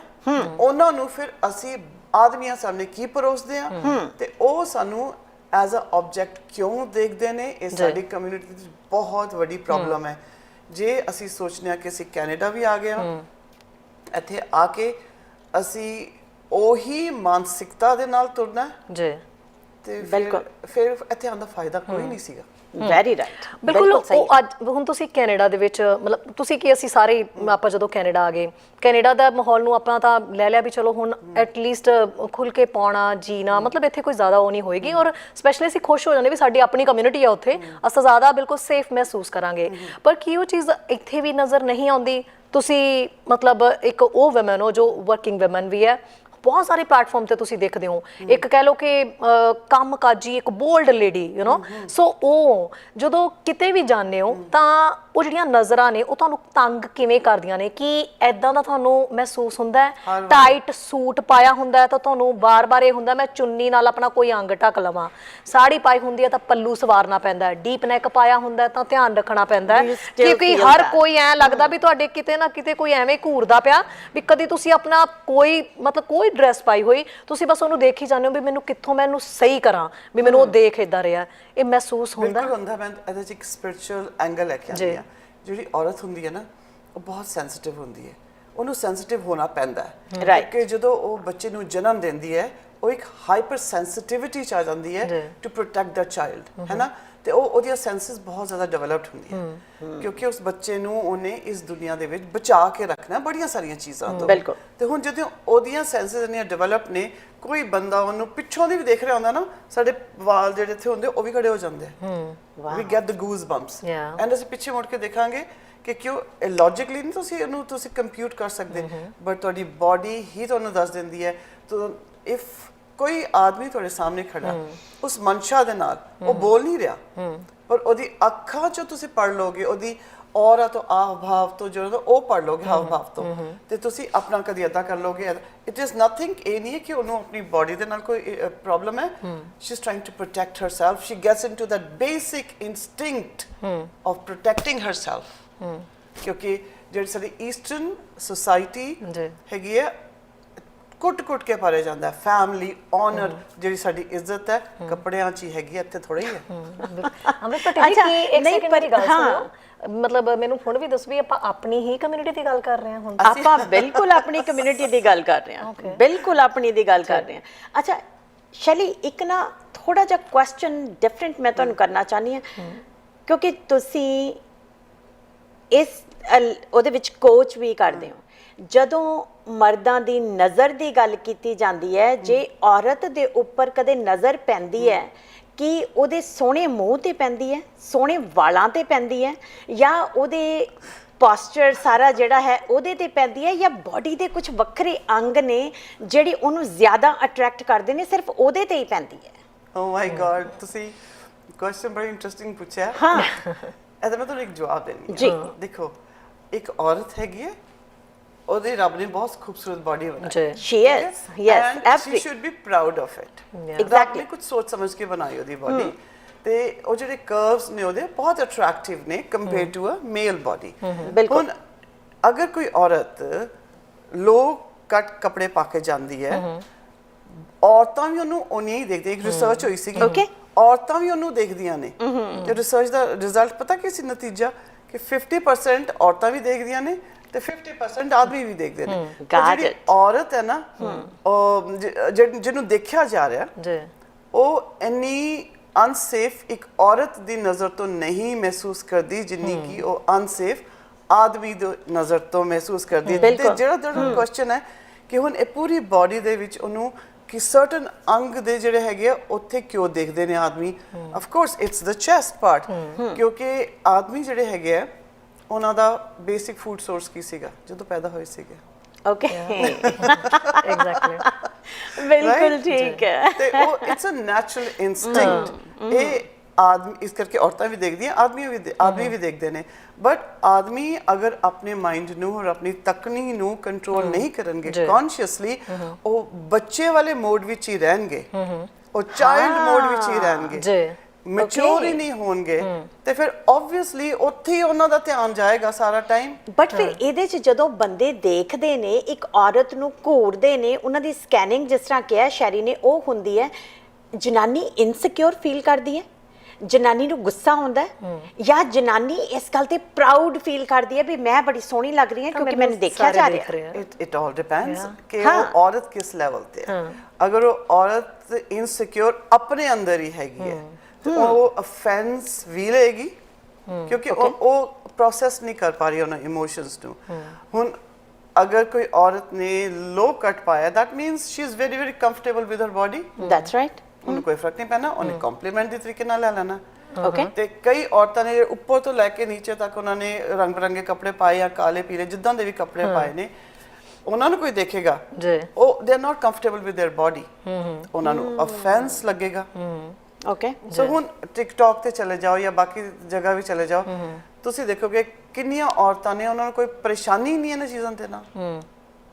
ਉਹਨਾਂ ਨੂੰ ਫਿਰ ਅਸੀਂ ਆਦਮੀਆਂ ਸਾਹਮਣੇ ਕੀ ਪਰੋਸਦੇ ਆ ਤੇ ਉਹ ਸਾਨੂੰ ਐਜ਼ ਅ ਆਬਜੈਕਟ ਕਿਉਂ ਦੇਖਦੇ ਨੇ? ਇਹ ਸਾਡੀ ਕਮਿਊਨਿਟੀ ਦੀ ਬਹੁਤ ਵੱਡੀ ਪ੍ਰੋਬਲਮ ਹੈ। ਜੇ ਅਸੀਂ ਸੋਚਨੇ ਆ ਕਿ ਅਸੀਂ ਕੈਨੇਡਾ ਵੀ ਆ ਗਏ ਹਾਂ ਇੱਥੇ ਆ ਕੇ ਅਸੀਂ ਉਹੀ ਮਾਨਸਿਕਤਾ ਦੇ ਨਾਲ ਤੁਰਨਾ ਜੀ। ਤੇ ਬਿਲਕੁਲ। ਫਿਰ ਇੱਥੇ ਆਉਣ ਦਾ ਫਾਇਦਾ ਕੋਈ ਨਹੀਂ ਸੀਗਾ। ਵੈਰੀ ਰਾਈਟ ਬਿਲਕੁਲ ਉਹ ਅੱਜ ਹੁਣ ਤੁਸੀਂ ਕੈਨੇਡਾ ਦੇ ਵਿੱਚ ਮਤਲਬ ਤੁਸੀਂ ਕੀ ਅਸੀਂ ਸਾਰੇ ਆਪਾਂ ਜਦੋਂ ਕੈਨੇਡਾ ਆ ਗਏ ਕੈਨੇਡਾ ਦਾ ਮਾਹੌਲ ਨੂੰ ਆਪਾਂ ਤਾਂ ਲੈ ਲਿਆ ਵੀ ਚਲੋ ਹੁਣ ਐਟ ਲੀਸਟ ਖੁੱਲ ਕੇ ਪਾਉਣਾ ਜੀਣਾ ਮਤਲਬ ਇੱਥੇ ਕੋਈ ਜ਼ਿਆਦਾ ਉਹ ਨਹੀਂ ਹੋਏਗੀ ਔਰ ਸਪੈਸ਼ਲੀ ਅਸੀਂ ਖੁਸ਼ ਹੋ ਜਾਂਦੇ ਵੀ ਸਾਡੀ ਆਪਣੀ ਕਮਿਊਨਿਟੀ ਆ ਉੱਥੇ ਅਸੀਂ ਜ਼ਿਆਦਾ ਬਿਲਕੁਲ ਸੇਫ ਮਹਿਸੂਸ ਕਰਾਂਗੇ। ਪਰ ਕੀ ਉਹ ਚੀਜ਼ ਇੱਥੇ ਵੀ ਨਜ਼ਰ ਨਹੀਂ ਆਉਂਦੀ? ਤੁਸੀਂ ਮਤਲਬ ਇੱਕ ਉਹ ਵਮਨ ਹੋ ਜੋ ਵਰਕਿੰਗ ਵਮਨ ਵੀ ਹੈ ਬਹੁਤ ਸਾਰੇ ਪਲੇਟਫਾਰਮ ਤੇ ਤੁਸੀਂ ਦੇਖਦੇ ਹੋ। ਇੱਕ ਕਹਿ ਲਓ ਕਿ ਅਹ, ਕੰਮਕਾਜੀ ਇੱਕ bold lady you know so ਉਹ ਜਦੋਂ ਕਿਤੇ ਵੀ ਜਾਂਦੇ ਹੋ ਤਾਂ ਉਹ ਜਿਹੜੀਆਂ ਨਜ਼ਰਾਂ ਨੇ ਉਹ ਤੁਹਾਨੂੰ ਤੰਗ ਕਿਵੇਂ ਕਰਦੀਆਂ ਨੇ? ਕਿ ਐਦਾਂ ਦਾ ਤੁਹਾਨੂੰ ਮਹਿਸੂਸ ਹੁੰਦਾ ਹੈ? ਟਾਈਟ ਸੂਟ ਪਾਇਆ ਹੁੰਦਾ ਹੈ ਤਾਂ ਤੁਹਾਨੂੰ ਬਾਰ-ਬਾਰ ਇਹ ਹੁੰਦਾ ਮੈਂ ਚੁੰਨੀ ਨਾਲ ਆਪਣਾ ਕੋਈ ਅੰਗ ਢੱਕ ਲਵਾਂ। ਸਾੜੀ ਪਾਈ ਹੁੰਦੀ ਹੈ ਤਾਂ ਪੱਲੂ ਸਵਾਰਨਾ ਪੈਂਦਾ ਹੈ। ਡੀਪ ਨੈਕ ਪਾਇਆ ਹੁੰਦਾ ਤਾਂ ਧਿਆਨ ਰੱਖਣਾ ਪੈਂਦਾ ਹੈ। ਕਿਉਂਕਿ ਹਰ. ਕੋਈ ਐ ਲੱਗਦਾ ਵੀ ਤੁਹਾਡੇ ਕਿਤੇ ਨਾ ਕਿਤੇ ਕੋਈ ਐਵੇਂ ਘੂਰਦਾ ਪਿਆ ਵੀ ਕਦੀ ਤੁਸੀਂ ਆਪਣਾ ਕੋਈ ਮਤਲਬ ਕੋਈ ਡਰੈਸ ਪਾਈ ਹੋਈ ਤੁਸੀਂ ਬਸ ਉਹਨੂੰ ਦੇਖੀ ਜਾਂਦੇ ਹੋ ਵੀ ਮੈਨੂੰ ਕਿੱਥੋਂ ਮੈਂ ਇਹਨੂੰ ਸਹੀ ਕਰਾਂ ਵੀ ਮੈਨੂੰ ਉਹ ਦੇਖ ਇਦਾਂ ਰਿਹਾ ਇਹ ਮਹਿਸੂਸ ਹੁੰਦਾ। ਬਿਲਕੁਲ ਹੁੰਦਾ ਮੈਂ ਇਹਦੇ 'ਚ ਇੱਕ ਸਪਿਰਚੁਅਲ ਐਂਗਲ ਲੈ ਕੇ ਆਉਂਦੀ। ਆ ਜਿਹੜੀ ਔਰਤ ਹੁੰਦੀ ਹੈ ਨਾ ਉਹ ਬਹੁਤ ਸੈਂਸਿਟਿਵ ਹੁੰਦੀ ਹੈ। ਉਹਨੂੰ ਸੈਂਸਿਟਿਵ ਹੋਣਾ ਪੈਂਦਾ ਹੈ. ਕਿ ਜਦੋਂ ਉਹ ਬੱਚੇ ਨੂੰ ਜਨਮ ਦਿੰਦੀ ਹੈ ਉਹ ਇੱਕ ਹਾਈਪਰ ਸੈਂਸਿਟਿਵਿਟੀ ਚ ਆ ਜਾਂਦੀ ਹੈ। ਟੂ ਪ੍ਰੋਟੈਕਟ ਦਾ ਚਾਈਲਡ ਹੈ ਨਾ? ਤੇ ਉਹ ਉਹਦੀਆਂ ਸੈਂਸਸ ਬਹੁਤ ਜ਼ਿਆਦਾ ਡਿਵੈਲਪਡ ਹੁੰਦੀਆਂ ਕਿਉਂਕਿ ਉਸ ਬੱਚੇ ਨੂੰ ਉਹਨੇ ਇਸ ਦੁਨੀਆ ਦੇ ਵਿੱਚ ਬਚਾ ਕੇ ਰੱਖਣਾ ਬੜੀਆਂ ਸਾਰੀਆਂ ਚੀਜ਼ਾਂ ਤੋਂ। ਬਿਲਕੁਲ। ਤੇ ਹੁਣ ਜਦੋਂ ਉਹਦੀਆਂ ਸੈਂਸਸ ਇੰਨੀਆਂ ਡਿਵੈਲਪ ਨੇ ਕੋਈ ਬੰਦਾ ਉਹਨੂੰ ਪਿੱਛੋਂ ਦੀ ਵੀ ਦੇਖ ਰਿਹਾ ਹੁੰਦਾ ਨਾ ਸਾਡੇ ਵਾਲ ਜਿਹੜੇ ਇੱਥੇ ਹੁੰਦੇ ਉਹ ਵੀ ਖੜੇ ਹੋ ਜਾਂਦੇ ਆ। We get the ਗੂਜ਼ ਬੰਪਸ. ਐਂਡ ਅਸੀਂ ਪਿੱਛੇ ਮੁੜ ਕੇ ਦੇਖਾਂਗੇ ਕਿ ਕਿਉਂ ਲੌਜੀਕਲੀ ਨਹੀਂ ਤੁਸੀਂ ਇਹਨੂੰ ਤੁਸੀਂ ਕੰਪਿਊਟ ਕਰ ਸਕਦੇ ਬਟ ਤੁਹਾਡੀ ਬਾਡੀ ਹੀ ਤੁਹਾਨੂੰ ਦੱਸ ਦਿੰਦੀ ਹੈ। ਤਾਂ ਇਫ ਕੋਈ ਆਦਮੀ ਤੁਹਾਡੇ ਸਾਹਮਣੇ ਖੜਾ ਉਸ ਮਨਸ਼ਾ ਦੇ ਨਾਲ ਉਹ ਬੋਲ ਨਹੀਂ ਰਿਹਾ। ਪਰ ਉਹਦੀ ਅੱਖਾਂ ਚੋਂ ਤੁਸੀਂ ਪੜ ਲੋਗੇ ਉਹਦੀ ਔਰਾ ਤੋਂ ਆਹ ਭਾਵ ਤੋਂ ਜਿਹੜਾ ਉਹ ਪੜ ਲੋਗੇ ਹਾਵ ਭਾਵ ਤੋਂ। ਤੇ ਤੁਸੀਂ ਆਪਣਾ ਕਦੀ ਅਦਾ ਕਰ ਲੋਗੇ ਇਟ ਇਜ਼ ਨਥਿੰਗ ਇਹ ਨਹੀਂ ਕਿ ਉਹਨੂੰ ਆਪਣੀ ਬਾਡੀ ਦੇ ਨਾਲ ਕੋਈ ਪ੍ਰੋਬਲਮ ਹੈ। She is trying to protect herself she gets into that basic instinct of protecting herself ਕਿਉਂਕਿ ਜਿਹੜੀ ਸਾਡੀ ਈਸਟਰਨ ਸੋਸਾਇਟੀ। ਹੈਗੀ ਹੈ ਕੁੱਟ-ਕੁੱਟ ਕੇ ਪਾਰੇ ਜਾਂਦਾ ਹੈ। ਫੈਮਿਲੀ ਓਨਰ ਜਿਹੜੀ ਸਾਡੀ ਇੱਜ਼ਤ ਹੈ ਕੱਪੜਿਆਂ 'ਚ ਹੀ ਹੈਗੀ ਇੱਥੇ ਥੋੜਾ ਹੀ। ਹੈ ਅੰਮ੍ਰਿਤ ਪਟੇਲ ਜੀ ਅੱਛਾ, ਕੀ ਇੱਕ ਨਹੀਂ, ਸੈਕਿੰਡ ਪਰ- ਮੇਰੀ ਗੱਲ ਹਾਂ। ਸੁਣੋ। ਮਤਲਬ ਮੈਨੂੰ ਹੁਣ ਵੀ ਦੱਸ ਵੀ ਆਪਾਂ ਆਪਣੀ ਹੀ ਕਮਿਊਨਿਟੀ ਦੀ ਗੱਲ ਕਰ ਰਹੇ ਹਾਂ ਹੁਣ। ਆਪਾਂ ਬਿਲਕੁਲ ਆਪਣੀ ਕਮਿਊਨਿਟੀ ਦੀ ਗੱਲ ਕਰ ਰਹੇ ਹਾਂ. ਬਿਲਕੁਲ ਆਪਣੀ ਦੀ ਗੱਲ ਕਰ ਰਹੇ ਹਾਂ। ਅੱਛਾ ਸ਼ੈਲੀ ਇੱਕ ਨਾ ਥੋੜਾ ਜਿਹਾ ਕੁਐਸਚਨ ਡਿਫਰੈਂਟ ਮੈਂ ਤੁਹਾਨੂੰ ਕਰਨਾ ਚਾਹਨੀ ਹਾਂ। ਕਿਉਂਕਿ ਤੁਸੀਂ ਇਸ ਅਲ- ਉਹਦੇ ਵਿੱਚ ਕੋਚ ਵੀ ਕਰਦੇ ਹੋ। ਜਦੋਂ ਮਰਦਾਂ ਦੀ ਨਜ਼ਰ ਦੀ ਗੱਲ ਕੀਤੀ ਜਾਂਦੀ ਹੈ ਜੇ ਔਰਤ ਦੇ ਉੱਪਰ ਕਦੇ ਨਜ਼ਰ ਪੈਂਦੀ ਹੈ। ਕਿ ਉਹਦੇ ਸੋਹਣੇ ਮੂੰਹ ਤੇ ਪੈਂਦੀ ਹੈ ਸੋਹਣੇ ਵਾਲਾਂ ਤੇ ਪੈਂਦੀ ਹੈ ਜਾਂ ਉਹਦੇ ਪੋਸਚਰ ਸਾਰਾ ਜਿਹੜਾ ਹੈ ਉਹਦੇ ਤੇ ਪੈਂਦੀ ਹੈ ਜਾਂ ਬਾਡੀ ਦੇ ਕੁਝ ਵੱਖਰੇ ਅੰਗ ਨੇ ਜਿਹੜੇ ਉਹਨੂੰ ਜ਼ਿਆਦਾ ਅਟਰੈਕਟ ਕਰਦੇ ਨੇ ਸਿਰਫ ਉਹਦੇ ਤੇ ਹੀ ਪੈਂਦੀ ਹੈ? ਓ ਮਾਈ ਗॉड ਤੁਸੀਂ ਕੁਐਸਚਨ ਬੜੀ ਇੰਟਰਸਟਿੰਗ ਪੁੱਛਿਆ। ਹਾਂ। ਇਹਦਾ ਮੈਂ ਤੁਹਾਨੂੰ ਇੱਕ ਜਵਾਬ ਦੇਣੀ ਹੈ। ਜੀ। ਦੇਖੋ ਇੱਕ ਔਰਤ ਹੈਗੀ ਹੈ ਉਹਦੀ ਰੱਬ ਨੇ ਬਹੁਤ ਖੂਬਸੂਰਤ ਬਾਡੀ ਬਣਾਈ। ਜੀ। She is yes and she should be proud of it. ਨੇ ਕੁਝ ਸੋਚ ਸਮਝ ਕੇ ਬਣਾਈ ਉਹਦੀ ਬਾਡੀ ਤੇ ਉਹ ਜਿਹੜੇ ਕਰਵਸ ਨੇ ਉਹਦੇ ਬਹੁਤ ਅਟਰੈਕਟਿਵ ਨੇ compare to a male body ਬਿਲਕੁਲ। ਅਗਰ ਕੋਈ ਔਰਤ ਲੋ ਕੱਟ ਕੱਪੜੇ ਪਾ ਕੇ ਜਾਂਦੀ ਹੈ ਔਰਤਾਂ ਵੀ ਉਹਨੂੰ ਉਨੀ ਹੀ ਦੇਖਦੀਆਂ ਇੱਕ ਰਿਸਰਚ ਹੋਈ ਸੀਗੀ। Okay. ਔਰਤਾਂ ਵੀ ਉਹਨੂੰ ਦੇਖਦੀਆਂ ਨੇ। ਤੇ ਰਿਸਰਚ ਦਾ ਰਿਜ਼ਲਟ ਪਤਾ ਕੀ ਸੀ ਨਤੀਜਾ? ਕਿ 50% ਔਰਤਾਂ ਵੀ ਦੇਖਦੀਆਂ ਨੇ ਤੇ 50% ਆਦਮੀ ਵੀ ਦੇਖਦੇ ਨੇ। ਤੇ Got ਜਿਹੜੀ it. ਔਰਤ ਹੈ ਨਾ ਉਹ ਜਿ- ਜਿ- ਜਿਹਨੂੰ ਦੇਖਿਆ ਜਾ ਰਿਹਾ ਜੀ। ਉਹ ਇੰਨੀ ਅਨਸੇਫ ਇੱਕ ਔਰਤ ਦੀ ਨਜ਼ਰ ਤੋਂ ਨਹੀਂ ਮਹਿਸੂਸ ਕਰਦੀ ਜਿੰਨੀ ਕਿ ਉਹ ਅਨਸੇਫ ਆਦਮੀ ਦੀ ਨਜ਼ਰ ਤੋਂ ਮਹਿਸੂਸ ਕਰਦੀ। ਹੈ ਤੇ ਬਿਲਕੁਲ। ਜਿਹੜਾ ਜਿਹੜਾ ਕੁਐਸਚਨ ਹੈ। ਕਿ ਹੁਣ ਇਹ ਪੂਰੀ ਬਾਡੀ ਦੇ ਵਿੱਚ ਉਹਨੂੰ ਕਿ ਸਰਟਨ ਅੰਗ ਦੇ ਜਿਹੜੇ ਹੈਗੇ ਆ ਉੱਥੇ ਕਿਉਂ ਦੇਖਦੇ ਨੇ ਆਦਮੀ? Of course it's the chest part ਕਿਉਂਕਿ ਆਦਮੀ ਜਿਹੜੇ ਹੈਗੇ ਆ ਉਹਨਾਂ ਦਾ ਬੇਸਿਕ ਫੂਡ ਸੋਰਸ ਕੀ ਸੀਗਾ? ਜਦੋਂ ਪੈਦਾ ਹੋਏ ਸੀਗੇ। ਓਕੇ ਐਗਜ਼ੈਕਟਲੀ [laughs] ਬਿਲਕੁਲ? ਠੀਕ ਹੈ। ਤੇ ਉਹ ਇਟਸ ਅ ਨੈਚੁਰਲ ਇਨਸਟਿੰਕਟ ਇਹ ਆਦਮੀ ਇਸ ਕਰਕੇ ਔਰਤਾਂ ਵੀ ਦੇਖਦੀਆਂ ਆਦਮੀ ਵੀ ਆਦਮੀ ਵੀ ਦੇਖਦੇ ਨੇ। ਬਟ ਆਦਮੀ ਅਗਰ ਆਪਣੇ ਮਾਈਂਡ ਨੂੰ ਔਰ ਆਪਣੀ ਤਕਨੀ ਨੂੰ ਕੰਟਰੋਲ ਨਹੀਂ ਕਰਨਗੇ। ਕੌਨਸ਼ੀਅਸਲੀ ਉਹ ਬੱਚੇ ਵਾਲੇ ਮੋਡ ਵਿੱਚ ਹੀ ਰਹਿਣਗੇ। ਉਹ ਚਾਈਲਡ ਮੋਡ ਵਿੱਚ ਹੀ ਰਹਿਣਗੇ। ਜੀ। ਮੈਚੁਰ ਹੀ ਨਹੀਂ ਹੋਣਗੇ ਤੇ ਫਿਰ ਆਬਵੀਅਸਲੀ ਉੱਥੇ ਹੀ ਉਹਨਾਂ ਦਾ ਧਿਆਨ ਜਾਏਗਾ ਸਾਰਾ ਟਾਈਮ ਬਟ ਫਿਰ ਇਹਦੇ ਚ ਜਦੋਂ ਬੰਦੇ ਦੇਖਦੇ ਨੇ ਇੱਕ ਔਰਤ ਨੂੰ ਘੂਰਦੇ ਨੇ ਉਹਨਾਂ ਦੀ ਸਕੈਨਿੰਗ ਜਿਸ ਤਰ੍ਹਾਂ ਕਿਹਾ ਸ਼ੈਰੀ ਨੇ ਉਹ ਹੁੰਦੀ ਹੈ ਜਨਾਨੀ ਇਨਸਿਕਿਉਰ ਫੀਲ ਕਰਦੀ ਹੈ ਜਨਾਨੀ ਨੂੰ ਗੁੱਸਾ ਆਉਂਦਾ ਹੈ ਜਾਂ ਜਨਾਨੀ ਇਸ ਗੱਲ ਤੇ ਪ੍ਰਾਊਡ ਫੀਲ ਕਰਦੀ ਹੈ ਵੀ ਮੈਂ ਬੜੀ ਸੋਹਣੀ ਲੱਗ ਰਹੀ ਹਾਂ ਕਿਉਂਕਿ ਮੈਨੂੰ ਦੇਖਿਆ ਜਾ ਰਿਹਾ ਆ। ਇਟ ਆਲ ਡਿਪੈਂਡਸ ਕਿ ਹਾਂ। ਉਹ ਔਰਤ ਕਿਸ ਲੈਵਲ ਤੇ ਹੈ ਅਗਰ ਉਹ ਔਰਤ ਇਨਸਿਕਿਉਰ ਆਪਣੇ ਅੰਦਰ ਹੀ ਹੈਗੀ ਹੈ ਉਹ ਅਫੈਂਸ ਵੀ ਲਏਗੀ ਕਿਉਂਕਿ ਉਹ ਉਹ ਪ੍ਰੋਸੈਸ ਨਹੀਂ ਕਰ ਪਾ ਰਹੀ ਉਹਨਾਂ ਇਮੋਸ਼ਨਸ ਨੂੰ ਹੁਣ ਅਗਰ ਕੋਈ ਔਰਤ ਨੇ ਲੋ ਕੱਟ ਪਾਇਆ that means she is very very comfortable with her body that's right ਉਹਨੂੰ ਕੋਈ ਫਰਕ ਨਹੀਂ ਪੈਣਾ ਉਹਨੇ ਕੰਪਲੀਮੈਂਟ ਦੇ ਤਰੀਕੇ ਨਾਲ ਲੈ ਲੈਣਾ ਓਕੇ ਤੇ ਕਈ ਔਰਤਾਂ ਨੇ ਜਿਹੜੇ ਉੱਪਰ ਤੋਂ ਲੈ ਕੇ ਨੀਚੇ ਤੱਕ ਉਹਨਾਂ ਨੇ ਰੰਗ ਬਰੰਗੇ ਕੱਪੜੇ ਪਾਏ ਜਾਂ ਕਾਲੇ ਪੀਲੇ ਜਿੱਦਾਂ ਦੇ ਵੀ ਕੱਪੜੇ ਪਾਏ ਨੇ ਉਹਨਾਂ ਨੂੰ ਕੋਈ ਦੇਖੇਗਾ ਜੀ ਉਹ they are not comfortable with their body ਉਹਨਾਂ ਨੂੰ ਅਫੈਂਸ ਲੱਗੇਗਾ ਓਕੇ ਸੋ ਹੁਣ ਟਿਕਟੌਕ ਤੇ ਚਲੇ ਜਾਓ ਜਾਂ ਬਾਕੀ ਜਗ੍ਹਾ ਵੀ ਚਲੇ ਜਾਓ ਤੁਸੀਂ ਦੇਖੋਗੇ ਕਿੰਨੀਆਂ ਔਰਤਾਂ ਨੇ ਉਹਨਾਂ ਨੂੰ ਕੋਈ ਪਰੇਸ਼ਾਨੀ ਨਹੀਂ ਇਹਨਾਂ ਚੀਜ਼ਾਂ ਦੇ ਨਾਲ।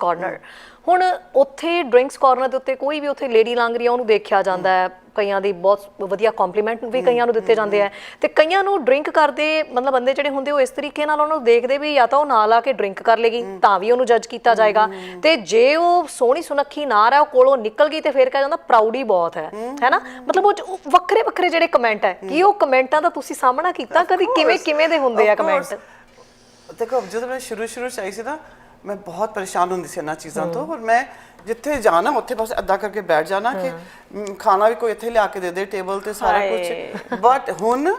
ਕਾਰਨਰ ਹੁਣ ਉੱਥੇ ਡਰਿੰਕਸ ਕਾਰਨਰ ਦੇ ਉੱਤੇ ਕੋਈ ਵੀ ਉੱਥੇ ਲੇਡੀ ਲੰਘ ਰਹੀ ਹੈ ਉਹਨੂੰ ਦੇਖਿਆ ਜਾਂਦਾ ਹੈ। ਕਈਆਂ ਦੀ ਬਹੁਤ ਵਧੀਆ ਕੰਪਲੀਮੈਂਟ ਵੀ ਕਈਆਂ ਨੂੰ ਦਿੱਤੇ ਜਾਂਦੇ ਆ। ਤੇ ਕਈਆਂ ਨੂੰ ਡਰਿੰਕ ਕਰਦੇ ਮਤਲਬ ਬੰਦੇ ਜਿਹੜੇ ਹੁੰਦੇ ਉਹ ਇਸ ਤਰੀਕੇ ਨਾਲ ਉਹਨੂੰ ਦੇਖਦੇ ਵੀ ਜਾਂ ਤਾਂ ਉਹ ਨਾਲ ਆ ਕੇ ਡਰਿੰਕ ਕਰ ਲੇਗੀ ਤਾਂ ਵੀ ਉਹਨੂੰ ਜੱਜ ਕੀਤਾ ਜਾਏਗਾ। ਤੇ ਜੇ ਉਹ ਸੋਹਣੀ ਸੁਨੱਖੀ ਨਾ ਰਿਹਾ ਉਹ ਕੋਲੋਂ ਨਿਕਲ ਗਈ ਤੇ ਫਿਰ ਕਿਹਾ ਜਾਂਦਾ ਪ੍ਰਾਊਡ ਹੀ ਬਹੁਤ ਹੈ। ਹੈਨਾ? ਮਤਲਬ ਉਹ ਵੱਖਰੇ ਵੱਖਰੇ ਜਿਹੜੇ ਕਮੈਂਟ ਹੈ ਕੀ ਉਹ ਕਮੈਂਟਾਂ ਦਾ ਤੁਸੀਂ ਸਾਹਮਣਾ ਕੀਤਾ? ਕਦੀ ਕਿਵੇਂ ਕਿਵੇਂ ਦੇ ਹੁੰਦੇ ਆ. ਕਮੈਂਟ ਦੇਖੋ ਜਦੋਂ ਮੈਂ ਸ਼ੁਰੂ ਸ਼ੁਰੂ ਚ ਆਈ ਸੀ ਨਾ ਮੈਂ ਬਹੁਤ ਪਰੇਸ਼ਾਨ ਹੁੰਦੀ ਸੀ ਇਹਨਾਂ ਚੀਜ਼ਾਂ ਤੋਂ। ਔਰ ਮੈਂ ਜਿੱਥੇ ਜਾਣਾ ਉੱਥੇ ਬਸ ਅੱਧਾ ਕਰਕੇ ਬੈਠ ਜਾਣਾ ਕਿ ਮ, ਖਾਣਾ ਵੀ ਕੋਈ ਇੱਥੇ ਲਿਆ ਕੇ ਦੇ ਦੇ ਟੇਬਲ ਤੇ ਸਾਰਾ। ਕੁਝ ਬਟ ਹੁਣ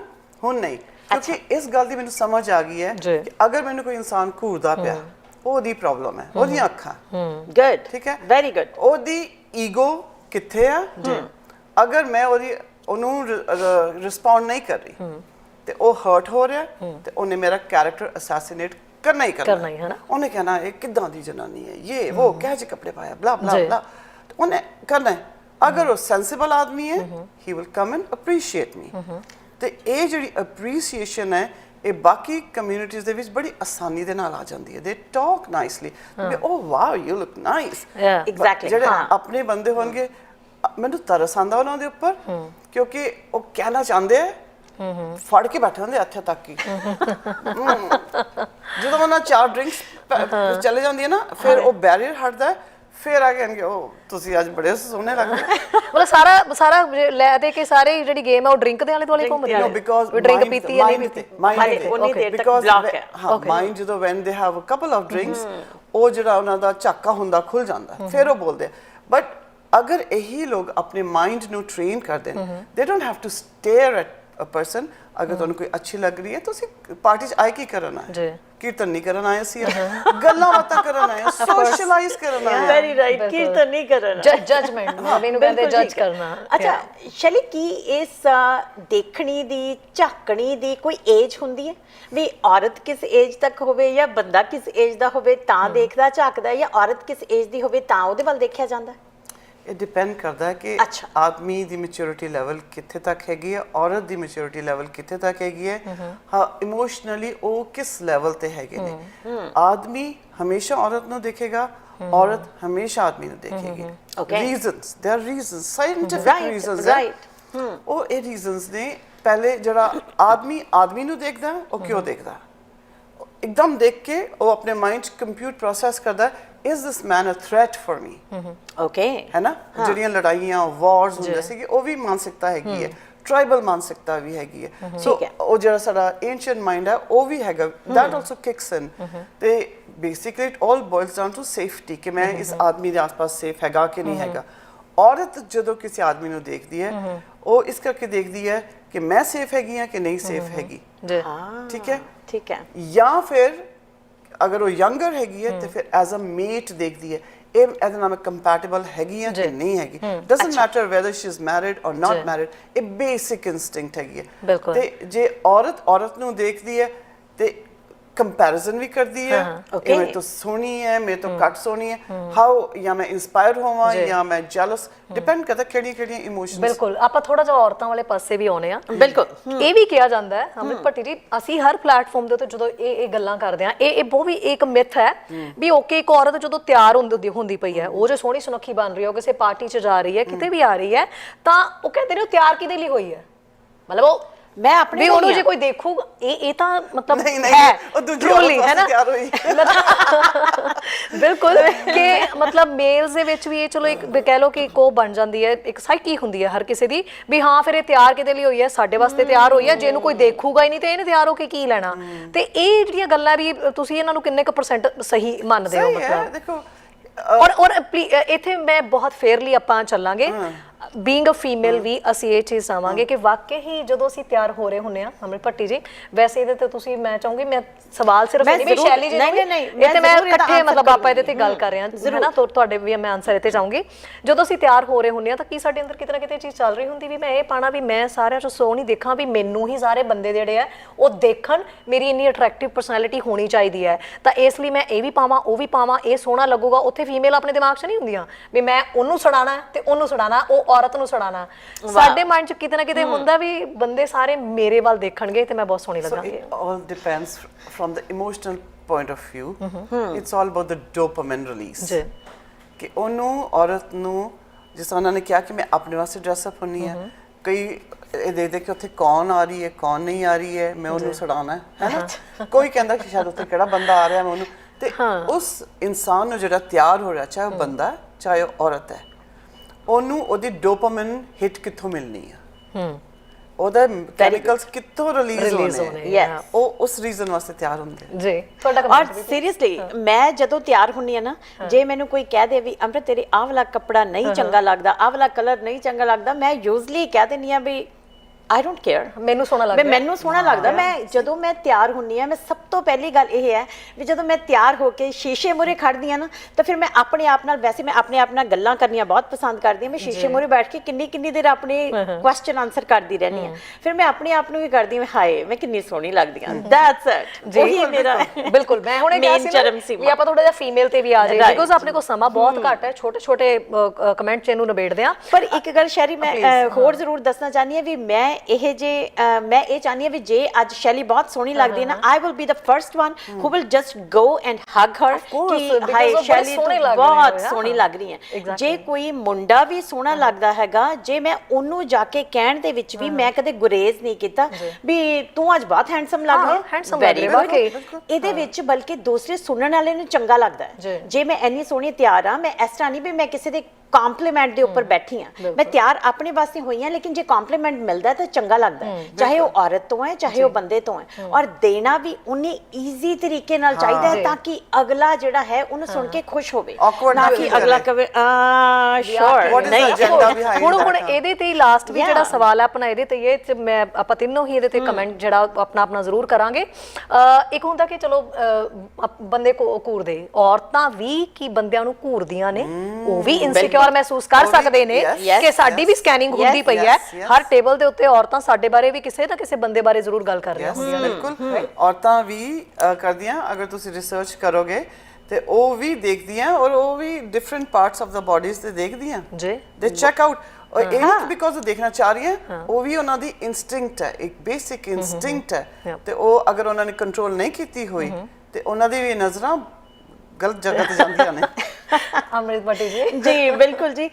ਹੁਣ ਨਹੀਂ। ਕਿਉਂਕਿ ਇਸ ਗੱਲ ਦੀ ਮੈਨੂੰ ਸਮਝ ਆ ਗਈ ਹੈ ਜੀ। ਕਿ ਅਗਰ ਮੈਨੂੰ ਕੋਈ ਇਨਸਾਨ ਘੂਰਦਾ ਪਿਆ ਉਹਦੀ ਪ੍ਰੋਬਲਮ ਹੈ ਉਹਦੀਆਂ ਅੱਖਾਂ। ਗੁੱਡ ਠੀਕ ਹੈ? ਵੈਰੀ ਗੁੱਡ ਉਹਦੀ ਈਗੋ ਕਿੱਥੇ ਆ? ਅਗਰ ਮੈਂ ਉਹਦੀ ਉਹਨੂੰ ਰਿਸਪੌਂਡ ਨਹੀਂ ਕਰ ਰਹੀ ਤੇ ਉਹ ਹਰਟ ਹੋ ਰਿਹਾ ਤੇ ਉਹਨੇ ਮੇਰਾ ਕੈਰੈਕਟਰ ਅਸੈਸੀਨੇਟ ਕਰਨਾ ਹੀ ਕਰਨਾ ਕਰਨਾ ਹੀ, ਹਨਾ? ਉਹਨੇ ਕਹਿਣਾ ਇਹ ਕਿੱਦਾਂ ਦੀ ਜਨਾਨੀ ਹੈ? ਇਹ ਉਹ ਕਿਹੋ ਜਿਹੇ ਕੱਪੜੇ ਪਾਇਆ ਬਲਾ ਬਲਾ ਜੀ। ਬਲਾ। ਉਹਨੇ ਕਰਨਾ ਹੈ। ਅਗਰ ਉਹ ਸੈਂਸਿਬਲ ਆਦਮੀ ਹੈ he will come and appreciate me ਤੇ ਇਹ ਜਿਹੜੀ ਅਪਰੀਸੀਏਸ਼ਨ ਹੈ ਇਹ ਬਾਕੀ ਕਮਿਊਨਿਟੀਜ਼ ਦੇ ਵਿੱਚ ਬੜੀ ਆਸਾਨੀ ਦੇ ਨਾਲ ਆ ਜਾਂਦੀ ਹੈ। They talk nicely oh wow you look nice. Exactly, ਜਿਹੜੇ। ਆਪਣੇ ਬੰਦੇ ਹੋਣਗੇ ਮੈਨੂੰ ਤਰਸ ਆਂਦਾ ਉਹਨਾਂ ਦੇ ਉੱਪਰ ਕਿਉਂਕਿ ਉਹ ਕਹਿਣਾ ਚਾਹੁੰਦੇ ਆ ਫੜ ਕੇ ਬੈਠੇ ਹੁੰਦੇ ਇੱਥੇ ਤੱਕ ਹੀ। ਹਮ। ਜਦੋਂ ਉਹਨਾਂ ਚਾਰ ਡਰਿੰਕਸ ਚਲੇ ਜਾਂਦੀ ਹੈ ਨਾ ਫਿਰ ਉਹ ਬੈਰੀਅਰ ਹਟਦਾ ਹੈ, ਫਿਰ ਆ ਕੇ ਕਹਿਣਗੇ ਉਹ ਤੁਸੀਂ ਅੱਜ ਬੜੇ ਸੋਹਣੇ ਲੱਗਦੇ ਮਤਲਬ ਸਾਰਾ ਸਾਰਾ ਜੇ ਲੈ ਦੇ ਕੇ ਸਾਰੇ ਹੀ ਜਿਹੜੀ ਗੇਮ ਹੈ ਉਹ ਡਰਿੰਕ ਦੇ ਆਲੇ ਦੁਆਲੇ ਘੁੰਮਦੀ ਹੈ because ਡਰਿੰਕ ਪੀਤੀ ਜਾਂ ਨਹੀਂ ਪੀਤੀ? mind ਤੇ- ਉਨੀ ਦੇਰ ਤੱਕ block ਹੈ। ਹਾਂ. ਮਾਈਂਡ ਜਦੋਂ when they have a couple of drinks ਉਹ ਜਿਹੜਾ ਉਹਨਾਂ ਦਾ ਝਾਕਾ ਹੁੰਦਾ ਖੁੱਲ ਜਾਂਦਾ ਫਿਰ ਉਹ ਬੋਲਦੇ ਬਟ ਅਗਰ ਇਹੀ ਲੋਕ ਆਪਣੇ ਮਾਈਂਡ ਨੂੰ ਟ੍ਰੇਨ ਕਰਦੇ ਨੇ they don't have to stare at a person ਅਗਰ ਤੁਹਾਨੂੰ ਕੋਈ ਅੱਛੀ ਲੱਗ ਰਹੀ ਹੈ ਤੁਸੀਂ ਪਾਰਟੀ 'ਚ ਆਏ ਕੀ ਕਰਨ ਆਏ ਜੀ। ਕੀਰਤਨ ਨਹੀਂ ਕਰਨ ਆਏ ਸੀ ਗੱਲਾਂ ਬਾਤਾਂ ਕਰਨ ਆਏ ਸੋਸ਼ਲਾਈਜ਼ ਕਰਨ ਆਏ ਵੈਰੀ ਰਾਈਟ ਕੀਰਤਨ ਨਹੀਂ ਕਰਨਾ ਜਜਮੈਂਟ ਮੈਨੂੰ ਕਹਿੰਦੇ ਜੱਜ। ਕਰਨਾ ਅੱਛਾ ਸ਼ੈਲੀ ਕੀ ਇਸ ਦੇਖਣੀ ਦੀ ਝਾਕਣੀ ਦੀ ਕੋਈ ਏਜ ਹੁੰਦੀ ਹੈ ਵੀ ਔਰਤ ਕਿਸ ਏਜ ਤੱਕ ਹੋਵੇ ਜਾਂ ਬੰਦਾ ਕਿਸ ਏਜ ਦਾ ਹੋਵੇ ਤਾਂ ਦੇਖਦਾ ਝਾਕਦਾ ਜਾਂ ਔਰਤ ਕਿਸ ਏਜ ਦੀ ਹੋਵੇ ਤਾਂ ਉਹਦੇ ਵੱਲ ਦੇਖਿਆ ਜਾਂਦਾ ਹੈ ਇਹ ਡਿਪੈਂਡ ਕਰਦਾ ਹੈ ਕਿ ਅੱਛਾ। ਆਦਮੀ ਦੀ ਮੈਚੁਰਿਟੀ ਲੈਵਲ ਕਿੱਥੇ ਤੱਕ ਹੈਗੀ ਹੈ ਔਰਤ ਦੀ ਮੈਚੁਰਿਟੀ ਲੈਵਲ ਕਿੱਥੇ ਤੱਕ ਹੈਗੀ ਹੈ ਹਾਂ ਇਮੋਸ਼ਨਲੀ ਉਹ ਕਿਸ ਲੈਵਲ ਤੇ ਹੈਗੇ ਨੇ ਆਦਮੀ ਹਮੇਸ਼ਾ ਔਰਤ ਨੂੰ ਦੇਖੇਗਾ ਔਰਤ ਹਮੇਸ਼ਾ ਆਦਮੀ ਨੂੰ ਦੇਖੇਗੀ Okay. Reasons there are reasons scientific Right, reasons right. ਉਹ ਇਹ ਰੀਜ਼ਨਸ ਨੇ ਪਹਿਲੇ ਜਿਹੜਾ ਆਦਮੀ ਆਦਮੀ ਨੂੰ ਦੇਖਦਾ ਉਹ ਕਿਉਂ ਦੇਖਦਾ ਇੱਕਦਮ ਦੇਖ ਕੇ ਉਹ ਆਪਣੇ ਮਾਈਂਡ ਚ ਕੰਪਿਊਟ ਪ੍ਰੋਸੈਸ ਕਰਦਾ is this man a threat for me okay ਹੈ ਨਾ ਜਿਹੜੀਆਂ ਲੜਾਈਆਂ ਵਾਰਸ ਹੁੰਦੇ ਸੀਗੇ ਉਹ ਵੀ ਮਾਨਸਿਕਤਾ ਹੈਗੀ ਹੈ। ਟ੍ਰਾਈਬਲ ਮਾਨਸਿਕਤਾ ਵੀ ਹੈਗੀ ਹੈ। ਸੋ ਹੈ। ਉਹ ਜਿਹੜਾ ਸਾਡਾ ਐਂਸ਼ੀਅੰਟ ਮਾਈਂਡ ਹੈ ਉਹ ਵੀ ਹੈਗਾ। that also kicks in ਤੇ basically it all boils down to safety ਕਿ ਮੈਂ ਇਸ ਆਦਮੀ ਦੇ ਆਸ-ਪਾਸ ਸੇਫ ਹੈਗਾ ਕਿ ਨਹੀਂ ਹੈਗਾ। ਔਰਤ ਜਦੋਂ ਕਿਸੇ ਆਦਮੀ ਨੂੰ ਦੇਖਦੀ ਹੈ ਉਹ ਇਸ ਕਰਕੇ ਦੇਖਦੀ ਹੈ ਕਿ ਮੈਂ ਸੇਫ ਹੈਗੀ ਹਾਂ ਕਿ ਨਹੀਂ ਸੇਫ ਹੈਗੀ। ਜੀ ਠੀਕ ਹੈ। ਠੀਕ ਹੈ। ਜਾਂ ਫਿਰ ਅਗਰ ਉਹ ਯੰਗਰ ਹੈਗੀ ਹੈ ਤੇ ਫਿਰ ਐਜ਼ ਅ ਮੇਟ ਦੇਖਦੀ ਹੈ ਇਹ ਇਹਦੇ ਨਾਲ ਕੰਪੈਟੀਬਲ ਹੈਗੀ ਹੈ ਕਿ ਨਹੀਂ ਹੈਗੀ। Doesn't matter whether she is married or. Not married ਇਹ ਬੇਸਿਕ ਇਨਸਟਿੰਕਟ ਹੈਗੀ ਹੈ। ਤੇ ਜੇ ਔਰਤ ਔਰਤ ਨੂੰ ਦੇਖਦੀ ਹੈ ਤੇ ਕੰਪੈਰੀਜ਼ਨ ਵੀ ਕਰਦੀ ਹੈ. ਇਹ ਮੇਰੇ ਤੋਂ ਸੋਹਣੀ ਹੈ ਮੇਰੇ ਤੋਂ ਘੱਟ ਸੋਹਣੀ ਹੈ। ਹਾਊ ਜਾਂ ਮੈਂ ਇਨਸਪਾਇਰ ਹੋਵਾਂ ਜੀ। ਮੈਂ ਜੈਲਸ ਡਿਪੈਂਡ ਕਰਦਾ ਕਿਹੜੀ ਕਿਹੜੀਆਂ ਇਮੋਸ਼ਨਸ ਬਿਲਕੁਲ। ਆਪਾਂ ਥੋੜਾ ਜਿਹਾ ਔਰਤਾਂ ਵਾਲੇ ਪਾਸੇ ਵੀ ਆਉਨੇ ਆ ਬਿਲਕੁਲ। ਇਹ ਵੀ ਕਿਹਾ ਜਾਂਦਾ ਹੈ ਅਮਿਤ ਭੱਟੀ ਜੀ ਅਸੀਂ ਹਰ ਪਲੇਟਫਾਰਮ ਦੇ ਉੱਤੇ ਜਦੋਂ ਇਹ ਇਹ ਗੱਲਾਂ ਕਰਦੇ ਆ ਇਹ ਇਹ ਬਹੁਤ ਵੀ ਇੱਕ ਮਿਥ ਹੈ ਵੀ ਓਕੇ ਇੱਕ ਔਰਤ ਜਦੋਂ ਤਿਆਰ ਹੁੰਦੀ ਹੁੰਦੀ ਪਈ ਹੈ ਉਹ ਜੇ ਸੋਹਣੀ ਸੁਨੱਖੀ ਬਣ ਰਹੀ ਹੈ ਕਿਸੇ ਪਾਰਟੀ 'ਚ ਜਾ ਰਹੀ ਹੈ ਕਿਤੇ ਵੀ ਆ ਰਹੀ ਹੈ ਤਾਂ ਉਹ ਕਹਿੰਦੇ ਨੇ ਉਹ ਤਿਆਰ ਕਿਹਦੇ ਲਈ ਹੋਈ ਹੈ? ਮਤਲਬ ਉਹ ਮੈਂ ਆਪਣੇ ਵੀ ਉਹਨੂੰ। ਜੇ ਕੋਈ ਦੇਖੂਗਾ ਇਹ ਇਹ ਤਾਂ ਮਤਲਬ ਨਹੀਂ, ਨਹੀਂ, ਹੈ ਉਹ ਦੂਜੀ ਹੈ ਨਾ? ਵਾਸਤੇ ਤਿਆਰ ਹੋਈ। ਬਿਲਕੁਲ ਕਿ ਮਤਲਬ ਮੇਲਸ ਦੇ ਵਿੱਚ ਵੀ ਇਹ ਚਲੋ ਇੱਕ ਕਹਿ ਲਓ ਕਿ ਇੱਕ ਉਹ ਬਣ ਜਾਂਦੀ ਹੈ ਇੱਕ ਸਾਈਕੀ ਹੁੰਦੀ ਹੈ ਹਰ ਕਿਸੇ ਦੀ ਵੀ ਹਾਂ ਫਿਰ ਇਹ ਤਿਆਰ ਕਿਤੇ ਲਈ ਹੋਈ ਹੈ? ਸਾਡੇ ਵਾਸਤੇ ਤਿਆਰ ਹੋਈ ਹੈ ਜੇ ਇਹਨੂੰ ਕੋਈ ਦੇਖੂਗਾ ਹੀ ਨਹੀਂ ਤੇ ਇਹਨੇ ਤਿਆਰ ਹੋ ਕੇ ਕੀ ਲੈਣਾ? ਤੇ ਇਹ ਜਿਹੜੀਆਂ ਗੱਲਾਂ ਵੀ ਤੁਸੀਂ ਇਹਨਾਂ ਨੂੰ ਕਿੰਨੇ ਕੁ ਪਰਸੈਂਟ ਸਹੀ ਮੰਨਦੇ ਹੋ ਸਹੀ ਹੈ ਮਤਲਬ? ਦੇਖੋ ਔਰ ਔਰ ਇੱਥੇ ਮੈਂ ਬਹੁਤ ਫੇਅਰਲੀ ਆਪਾਂ ਚੱਲਾਂਗੇ। ਬੀਇੰਗ ਅ ਫੀਮੇਲ ਵੀ ਅਸੀਂ ਇਹ ਚੀਜ਼ ਆਵਾਂਗੇ ਕਿ ਵਾਕਈ ਹੀ ਜਦੋਂ ਅਸੀਂ ਤਿਆਰ ਹੋ ਰਹੇ ਹੁੰਨੇ ਆ ਅਮਰਿਤ ਭੱਟੀ ਜੀ ਵੈਸੇ ਇਹਦੇ ਤੇ ਤੁਸੀਂ ਮੈਂ ਚਾਹੂੰਗੀ ਮੈਂ ਸਵਾਲ ਸਿਰਫ ਨਹੀਂ ਵੀ ਸ਼ੈਲੀ ਜੀ ਨਹੀਂ, ਨਹੀਂ, ਇਹ ਮੈਂ ਤੇ ਮੈਂ ਇਕੱਠੇ ਮਤਲਬ ਆਪਾਂ ਇਹਦੇ ਤੇ। ਗੱਲ ਕਰ ਰਹੇ ਹਾਂ। ਹੈ ਨਾ ਤੁਹਾਡੇ ਵੀ ਮੈਂ ਆਨਸਰ ਇੱਥੇ ਚਾਹੂੰਗੀ। ਜਦੋਂ ਅਸੀਂ ਤਿਆਰ ਹੋ ਰਹੇ ਹੁੰਨੇ ਆ ਤਾਂ ਕੀ ਸਾਡੇ ਅੰਦਰ ਕਿਤੇ ਨਾ ਕਿਤੇ ਚੀਜ਼ ਚੱਲ ਰਹੀ ਹੁੰਦੀ ਵੀ ਮੈਂ ਇਹ ਪਾਣਾ ਵੀ ਮੈਂ ਸਾਰਿਆਂ ਚੋਂ ਸੋਹਣੀ ਦੇਖਾਂ ਵੀ ਮੈਨੂੰ ਹੀ ਸਾਰੇ ਬੰਦੇ ਜਿਹੜੇ ਆ ਉਹ ਦੇਖਣ ਮੇਰੀ ਇੰਨੀ ਅਟਰੈਕਟਿਵ ਪਰਸਨੈਲਿਟੀ ਹੋਣੀ ਚਾਹੀਦੀ ਹੈ। ਤਾਂ ਇਸ ਲਈ ਮੈਂ ਇਹ ਵੀ ਪਾਵਾਂ ਉਹ ਵੀ ਪਾਵਾਂ ਇਹ ਸੋਹਣਾ ਲੱਗੂਗਾ ਉੱਥੇ ਫੀਮੇਲ ਆਪਣੇ ਦਿਮਾਗ 'ਚ ਨਹੀਂ ਹੁੰਦੀਆਂ। ਵੀ ਮੈਂ ਉਹਨੂੰ ਸੜਾਣਾ ਤੇ ਉਹਨੂੰ ਸੜਾਣਾ ਉਹ ਔਰਤ ਨੂੰ ਸੜਾਣਾ। ਸਾਡੇ ਮਾਈਂਡ 'ਚ ਕਿਤੇ ਨਾ ਕਿਤੇ ਹੁੰਦਾ ਵੀ ਬੰਦੇ ਸਾਰੇ ਮੇਰੇ ਵੱਲ ਦੇਖਣਗੇ ਤੇ ਮੈਂ ਬਹੁਤ ਸੋਹਣੀ ਲੱਗਾਂਗੀ। all depends from the emotional point of view. It's all about the dopamine release. ਜੀ। ਕਿ ਉਹਨੂੰ ਔਰਤ ਨੂੰ ਜਿਸ ਤਰ੍ਹਾਂ ਉਹਨਾਂ ਨੇ ਕਿਹਾ ਕਿ ਮੈਂ ਆਪਣੇ ਵਾਸਤੇ ਡਰੈਸ ਅਪ ਹੁੰਨੀ ਹੈ ਕਈ ਇਹ ਦੇ ਦੇ ਕਿ ਉੱਥੇ ਕੌਣ ਆ ਰਹੀ ਹੈ ਕੌਣ ਨਹੀਂ ਆ ਰਹੀ ਹੈ ਮੈਂ ਉਹਨੂੰ ਛਡਾਉਣਾ ਹੈ ਹੈ ਨਾ? ਕੋਈ ਕਹਿੰਦਾ ਕਿ ਸ਼ਾਇਦ ਉੱਥੇ ਕਿਹੜਾ ਬੰਦਾ ਆ ਰਿਹਾ ਮੈਂ ਉਹਨੂੰ ਤੇ ਉਸ ਇਨਸਾਨ ਨੂੰ ਜਿਹੜਾ ਤਿਆਰ ਹੋ ਰਿਹਾ ਚਾਹੇ ਉਹ ਬੰਦਾ ਚਾਹੇ ਉਹ ਔਰਤ ਹੈ। ਉਹਨੂੰ ਉਹਦੀ ਡੋਪਾਮਾਈਨ ਹਿੱਟ ਕਿੱਥੋਂ ਮਿਲਣੀ ਹੈ ਹੂੰ। ਉਹਦਾ ਕੈਮੀਕਲਸ ਕਿੱਥੋਂ ਰਿਲੀਜ਼ ਹੋਣੇ ਹੈ। yes. ਉਹ ਉਸ ਰੀਜ਼ਨ ਵਾਸਤੇ ਤਿਆਰ ਹੁੰਦੇ ਆ। ਜੀ। ਤੁਹਾਡਾ ਔਰ ਕਮੈਂਟ ਸੀਰੀਅਸਲੀ ਮੈਂ ਜਦੋਂ ਤਿਆਰ ਹੁੰਨੀ ਆ ਨਾ ਜੇ ਮੈਨੂੰ ਕੋਈ ਕਹਿ ਦੇ ਵੀ ਅਮਰਤ ਤੇਰੇ ਆਹ ਵਾਲਾ ਕੱਪੜਾ ਨਹੀਂ ਚੰਗਾ ਲੱਗਦਾ ਆਹ ਵਾਲਾ ਕਲਰ ਨਹੀਂ ਚੰਗਾ ਲੱਗਦਾ ਮੈਂ ਯੂਜ਼ਲੀ ਕਹਿ ਦਿੰਨੀ ਆ ਵੀ ਆਈ ਡੋਨਟ ਕੇਅਰ ਮੈਨੂੰ ਸੋਹਣਾ ਮੈਂ ਲੱਗਦਾ। ਮੈਨੂੰ ਸੋਹਣਾ ਲੱਗਦਾ। ਮੈਂ ਜਦੋਂ ਮੈਂ ਤਿਆਰ ਹੁੰਨੀ ਆ ਮੈਂ ਸਭ ਤੋਂ ਪਹਿਲੀ ਗੱਲ ਇਹ ਹੈ ਵੀ ਜਦੋਂ ਮੈਂ ਤਿਆਰ ਹੋ ਕੇ ਸ਼ੀਸ਼ੇ ਮੂਹਰੇ ਖੜਦੀ ਆ ਨਾ ਤਾਂ ਫਿਰ ਮੈਂ ਆਪਣੇ ਆਪ ਨਾਲ ਵੈਸੇ ਮੈਂ ਆਪਣੇ ਆਪ ਨਾਲ ਗੱਲਾਂ ਕਰਨੀਆਂ ਬਹੁਤ ਪਸੰਦ ਕਰਦੀ ਆ ਮੈਂ ਸ਼ੀਸ਼ੇ ਮੂਹਰੇ ਬੈਠ ਕੇ ਕਿੰਨੀ ਕਿੰਨੀ ਦੇਰ ਆਪਣੇ ਕੁਐਸਚਨ ਆਨਸਰ ਕਰਦੀ ਰਹਿੰਦੀ ਆ। ਫਿਰ ਮੈਂ ਆਪਣੇ ਆਪ ਨੂੰ ਵੀ ਕਰਦੀ ਹਾਂ ਹਾਏ ਮੈਂ ਕਿੰਨੀ ਸੋਹਣੀ ਲੱਗਦੀ ਆ। ਦੈਟਸ ਇਟ ਉਹੀ ਮੇਰਾ। ਬਿਲਕੁਲ। ਮੈਂ ਹੁਣੇ ਕਿਹਾ ਸੀ। ਵੀ ਆਪਾਂ ਥੋੜਾ ਜਿਹਾ ਫੀਮੇਲ ਤੇ ਵੀ ਆ ਜਾਈਏ. ਬਿਕੋਜ਼ ਆਪਣੇ ਕੋਲ ਸਮਾਂ ਬਹੁਤ ਘੱਟ ਹੈ। ਛੋਟੇ ਛੋਟੇ ਕਮੈਂਟ ਚ ਇਹਨੂੰ ਨਿਬੇੜਦੇ ਆ ਪਰ ਇੱਕ ਗੱਲ ਸ਼ੈਰੀ ਮੈਂ ਹੋਰ ਜ਼ਰੂਰ ਦੱਸਣਾ ਚਾਹਨੀ ਹਾਂ ਵੀ ਮੈਂ ਇਹ ਜੇ ਮੈਂ ਇਹ ਚਾਹਨੀ ਹਾਂ ਵੀ ਜੇ ਅੱਜ ਸ਼ੈਲੀ ਬਹੁਤ ਸੋਹਣੀ ਲੱਗਦੀ ਹੈ ਨਾ I will be the first one who. Will just go and hug her ਕਿ ਬੜੇ ਸ਼ੈਲੀ ਬਹੁਤ। ਸੋਹਣੀ ਲੱਗ ਰਹੀ ਹੈ. ਜੇ ਕੋਈ ਮੁੰਡਾ ਵੀ ਸੋਹਣਾ ਲੱਗਦਾ ਹੈਗਾ ਜੇ ਮੈਂ ਉਹਨੂੰ ਜਾ ਕੇ ਕਹਿਣ ਦੇ ਵਿੱਚ ਵੀ ਮੈਂ ਕਦੇ ਗੁਰੇਜ਼ ਨਹੀਂ ਕੀਤਾ ਵੀ ਤੂੰ ਅੱਜ ਬਹੁਤ ਹੈਂਡਸਮ ਲੱਗ ਰਹੀ ਹੈ handsome ਲੱਗ ਰਹੀ ਹੈ, ਵਾਕਈ। ਇਹਦੇ ਵਿੱਚ ਬਲਕਿ ਦੂਸਰੇ ਸੁਣਨ ਵਾਲੇ ਨੂੰ ਚੰਗਾ ਲੱਗਦਾ ਜੀ। ਹੈ। ਜੇ। ਮੈਂ ਇੰਨੀ ਸੋਹਣੀ ਤਿਆਰ ਆ ਮੈਂ ਇਸ ਤਰ੍ਹਾਂ ਨਹੀਂ ਵੀ ਮੈਂ ਕਿਸੇ ਦੇ ਕੰਪਲੀਮੈਂਟ ਦੇ ਉੱਪਰ ਬੈਠੀ ਆ ਮੈਂ ਤਿਆਰ ਆਪਣੇ ਵਾਸਤੇ ਹੋਈ ਆ ਲੇਕਿਨ ਜੇ ਕੰਪਲੀਮੈਂਟ ਮਿਲਦਾ ਤਾਂ ਚੰਗਾ ਲੱਗਦਾ ਹੈ। ਚਾਹੇ ਉਹ ਔਰਤ ਤੋਂ ਹੈ ਚਾਹੇ ਉਹ ਬੰਦੇ ਤੋਂ ਹੈ। ਔਰ ਦੇਣਾ ਵੀ ਉਨੀ ਈਜ਼ੀ ਤਰੀਕੇ ਨਾਲ ਚਾਹੀਦਾ ਹੈ। ਤਾਂ ਕਿ ਅਗਲਾ ਜਿਹੜਾ ਹੈ ਉਹਨੂੰ ਸੁਣ ਕੇ ਖੁਸ਼ ਹੋਵੇ। ਨਾ ਕਿ ਅਗਲਾ। ਕਵੇ ਆ ਸ਼ੋਰ ਨਹੀਂ ਹੁਣ? ਹੁਣ ਇਹਦੇ ਤੇ ਲਾਸਟ ਵੀ. ਜਿਹੜਾ ਸਵਾਲ ਹੈ ਆਪਣਾ ਇਹਦੇ ਤੇ ਇਹ ਮੈਂ ਆਪਾਂ ਤਿੰਨੋਂ ਹੀ ਇਹਦੇ ਤੇ ਕਮੈਂਟ ਜਿਹੜਾ ਆਪਣਾ ਆਪਣਾ ਜ਼ਰੂਰ ਕਰਾਂਗੇ। ਇੱਕ ਹੁੰਦਾ ਕਿ ਚਲੋ ਬੰਦੇ ਕੋ ਘੂਰਦੇ ਔਰਤਾਂ ਵੀ ਕੀ ਬੰਦਿਆਂ ਨੂੰ ਘੂਰਦੀਆਂ ਨੇ ਉਹ ਵੀ ਇਨਸਿਕਿਉਰ ਮਹਿਸੂਸ ਕਰ ਸਕਦੇ ਨੇ ਕਿ ਸਾਡੀ ਵੀ ਸਕੈਨਿੰਗ ਹੁੰਦੀ ਪਈ ਹੈ. ਹਰ ਟੇਬਲ ਦੇ ਉੱਤੇ ਔਰਤਾਂ ਸਾਡੇ ਬਾਰੇ ਵੀ ਕਿਸੇ ਨਾ ਕਿਸੇ ਬੰਦੇ ਬਾਰੇ ਜ਼ਰੂਰ ਗੱਲ ਕਰ ਰਹੀਆਂ ਹੁੰਦੀਆਂ ਨੇ। ਬਿਲਕੁਲ। ਔਰਤਾਂ ਵੀ ਕਰਦੀਆਂ ਅਗਰ ਤੁਸੀਂ ਰਿਸਰਚ ਕਰੋਗੇ ਤੇ ਉਹ ਵੀ ਦੇਖਦੀਆਂ ਔਰ ਉਹ ਵੀ different parts of the bodies ਤੇ ਦੇਖਦੀਆਂ। ਜੀ। ਦੇ ਚੈੱਕ ਆਊਟ ਔਰ ਇਹ ਨਹੀਂ ਬਿਕੋਜ਼ ਉਹ ਦੇਖਣਾ ਚਾਹ ਰਹੀ ਹੈ। ਉਹ ਵੀ ਉਹਨਾਂ ਦੀ ਇਨਸਟਿੰਕਟ ਹੈ ਇੱਕ ਬੇਸਿਕ ਇਨਸਟਿੰਕਟ ਹੈ. ਤੇ ਉਹ ਅਗਰ ਉਹਨਾਂ ਨੇ ਕੰਟਰੋਲ ਨਹੀਂ ਕੀਤੀ ਹੋਈ ਤੇ ਉਹਨਾਂ ਦੀ ਵੀ ਨਜ਼ਰਾਂ ਗਲਤ ਜਗ੍ਹਾ ਤੇ ਜਾਂਦੀਆਂ ਨੇ। [laughs] ਅੰਮ੍ਰਿਤ ਭੱਟੀ ਜੀ। ਜੀ ਬਿਲਕੁਲ ਜੀ।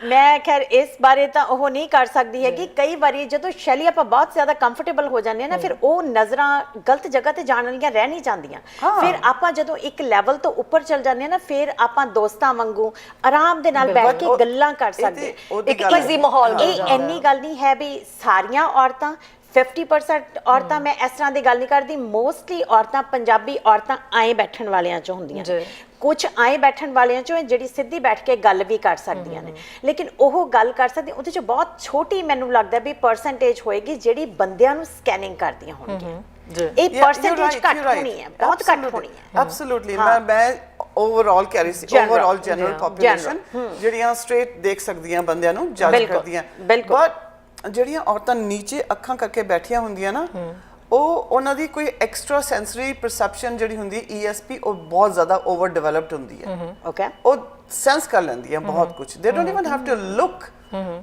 ਮੈਂ ਖੈਰ ਇਸ ਬਾਰੇ ਤਾਂ ਉਹ ਨਹੀਂ ਕਰ ਸਕਦੀ ਹੈ ਕਿ ਕਈ ਵਾਰੀ ਜਦੋਂ ਸ਼ੈਲੀ ਆਪਾਂ ਬਹੁਤ ਜ਼ਿਆਦਾ ਕੰਫਰਟੇਬਲ ਹੋ ਜਾਂਦੇ ਆ ਨਾ ਫਿਰ ਉਹ ਨਜ਼ਰਾਂ ਗਲਤ ਜਗ੍ਹਾ ਤੇ ਜਾਣ ਵਾਲੀਆਂ ਰਹਿ ਨਹੀਂ ਜਾਂਦੀਆਂ। ਫਿਰ ਆਪਾਂ ਜਦੋਂ ਇੱਕ ਲੈਵਲ ਤੋਂ ਉੱਪਰ ਚੱਲ ਜਾਂਦੇ ਆ ਨਾ ਫਿਰ ਆਪਾਂ ਦੋਸਤਾਂ ਵਾਂਗੂ ਆਰਾਮ ਦੇ ਨਾਲ ਬੈਠ ਕੇ ਗੱਲਾਂ ਕਰ ਸਕਦੇ ਇੱਕ easy ਮਾਹੌਲ ਇਹ ਇੰਨੀ ਗੱਲ ਨਹੀਂ ਹੈ ਵੀ ਸਾਰੀਆਂ ਔਰਤਾਂ 50% ਔਰਤਾਂ ਮੈਂ ਇਸ ਤਰ੍ਹਾਂ ਦੀ ਗੱਲ ਨਹੀਂ ਕਰਦੀ ਮੋਸਟਲੀ ਔਰਤਾਂ ਪੰਜਾਬੀ ਔਰਤਾਂ ਆਏ ਬੈਠਣ ਵਾਲਿਆਂ ਚੋਂ ਹੁੰਦੀਆਂ ਜੀ। ਕੁਝ ਆਏ ਬੈਠਣ ਵਾਲਿਆਂ ਚੋਂ ਜਿਹੜੀ ਸਿੱਧੀ ਬੈਠ ਕੇ ਗੱਲ ਵੀ ਕਰ ਸਕਦੀਆਂ ਨੇ। ਲੇਕਿਨ ਉਹ ਗੱਲ ਕਰ ਸਕਦੀ ਉਹਦੇ ਚ ਬਹੁਤ ਛੋਟੀ ਮੈਨੂੰ ਲੱਗਦਾ ਵੀ ਪਰਸੈਂਟੇਜ ਹੋਏਗੀ ਜਿਹੜੀ ਬੰਦਿਆਂ ਨੂੰ ਸਕੈਨਿੰਗ ਕਰਦੀਆਂ ਹੋਣਗੀਆਂ। ਜੀ। ਇਹ ਪਰਸੈਂਟੇਜ ਘੱਟ. ਹੋਣੀ ਹੈ ਬਹੁਤ ਘੱਟ ਹੋਣੀ ਹੈ। Absolutely. ਮੈਂ ਮੈਂ ਓਵਰਆਲ ਕਹਿ ਰਹੀ ਸੀ General, ਓਵਰਆਲ ਜਨਰਲ ਪੋਪੂਲੇਸ਼ਨ ਜਿਹੜੀਆਂ ਸਟ੍ਰੇਟ ਦੇਖ ਸਕਦੀਆਂ ਬੰਦਿਆਂ ਨੂੰ ਜੱਜ ਬਿਲਕੁਲ, ਕਰਦੀਆਂ। ਬਿਲਕੁਲ। ਬਟ ਜਿਹੜੀਆਂ ਔਰਤਾਂ ਨੀਚੇ ਅੱਖਾਂ ਕਰਕੇ ਬੈਠੀਆਂ ਹੁੰਦੀਆਂ ਨਾ ਉਹ ਉਹਨਾਂ ਦੀ ਕੋਈ ਐਕਸਟਰਾ ਸੈਂਸਰੀ ਪਰਸੈਪਸ਼ਨ ਜਿਹੜੀ ਹੁੰਦੀ ਹੈ ESP ਉਹ ਬਹੁਤ ਜ਼ਿਆਦਾ ਓਵਰ ਡਿਵੈਲਪਡ ਹੁੰਦੀ ਹੈ। ਓਕੇ ਉਹ ਸੈਂਸ ਕਰ ਲੈਂਦੀ ਹੈ ਬਹੁਤ ਕੁਝ they don't even have to look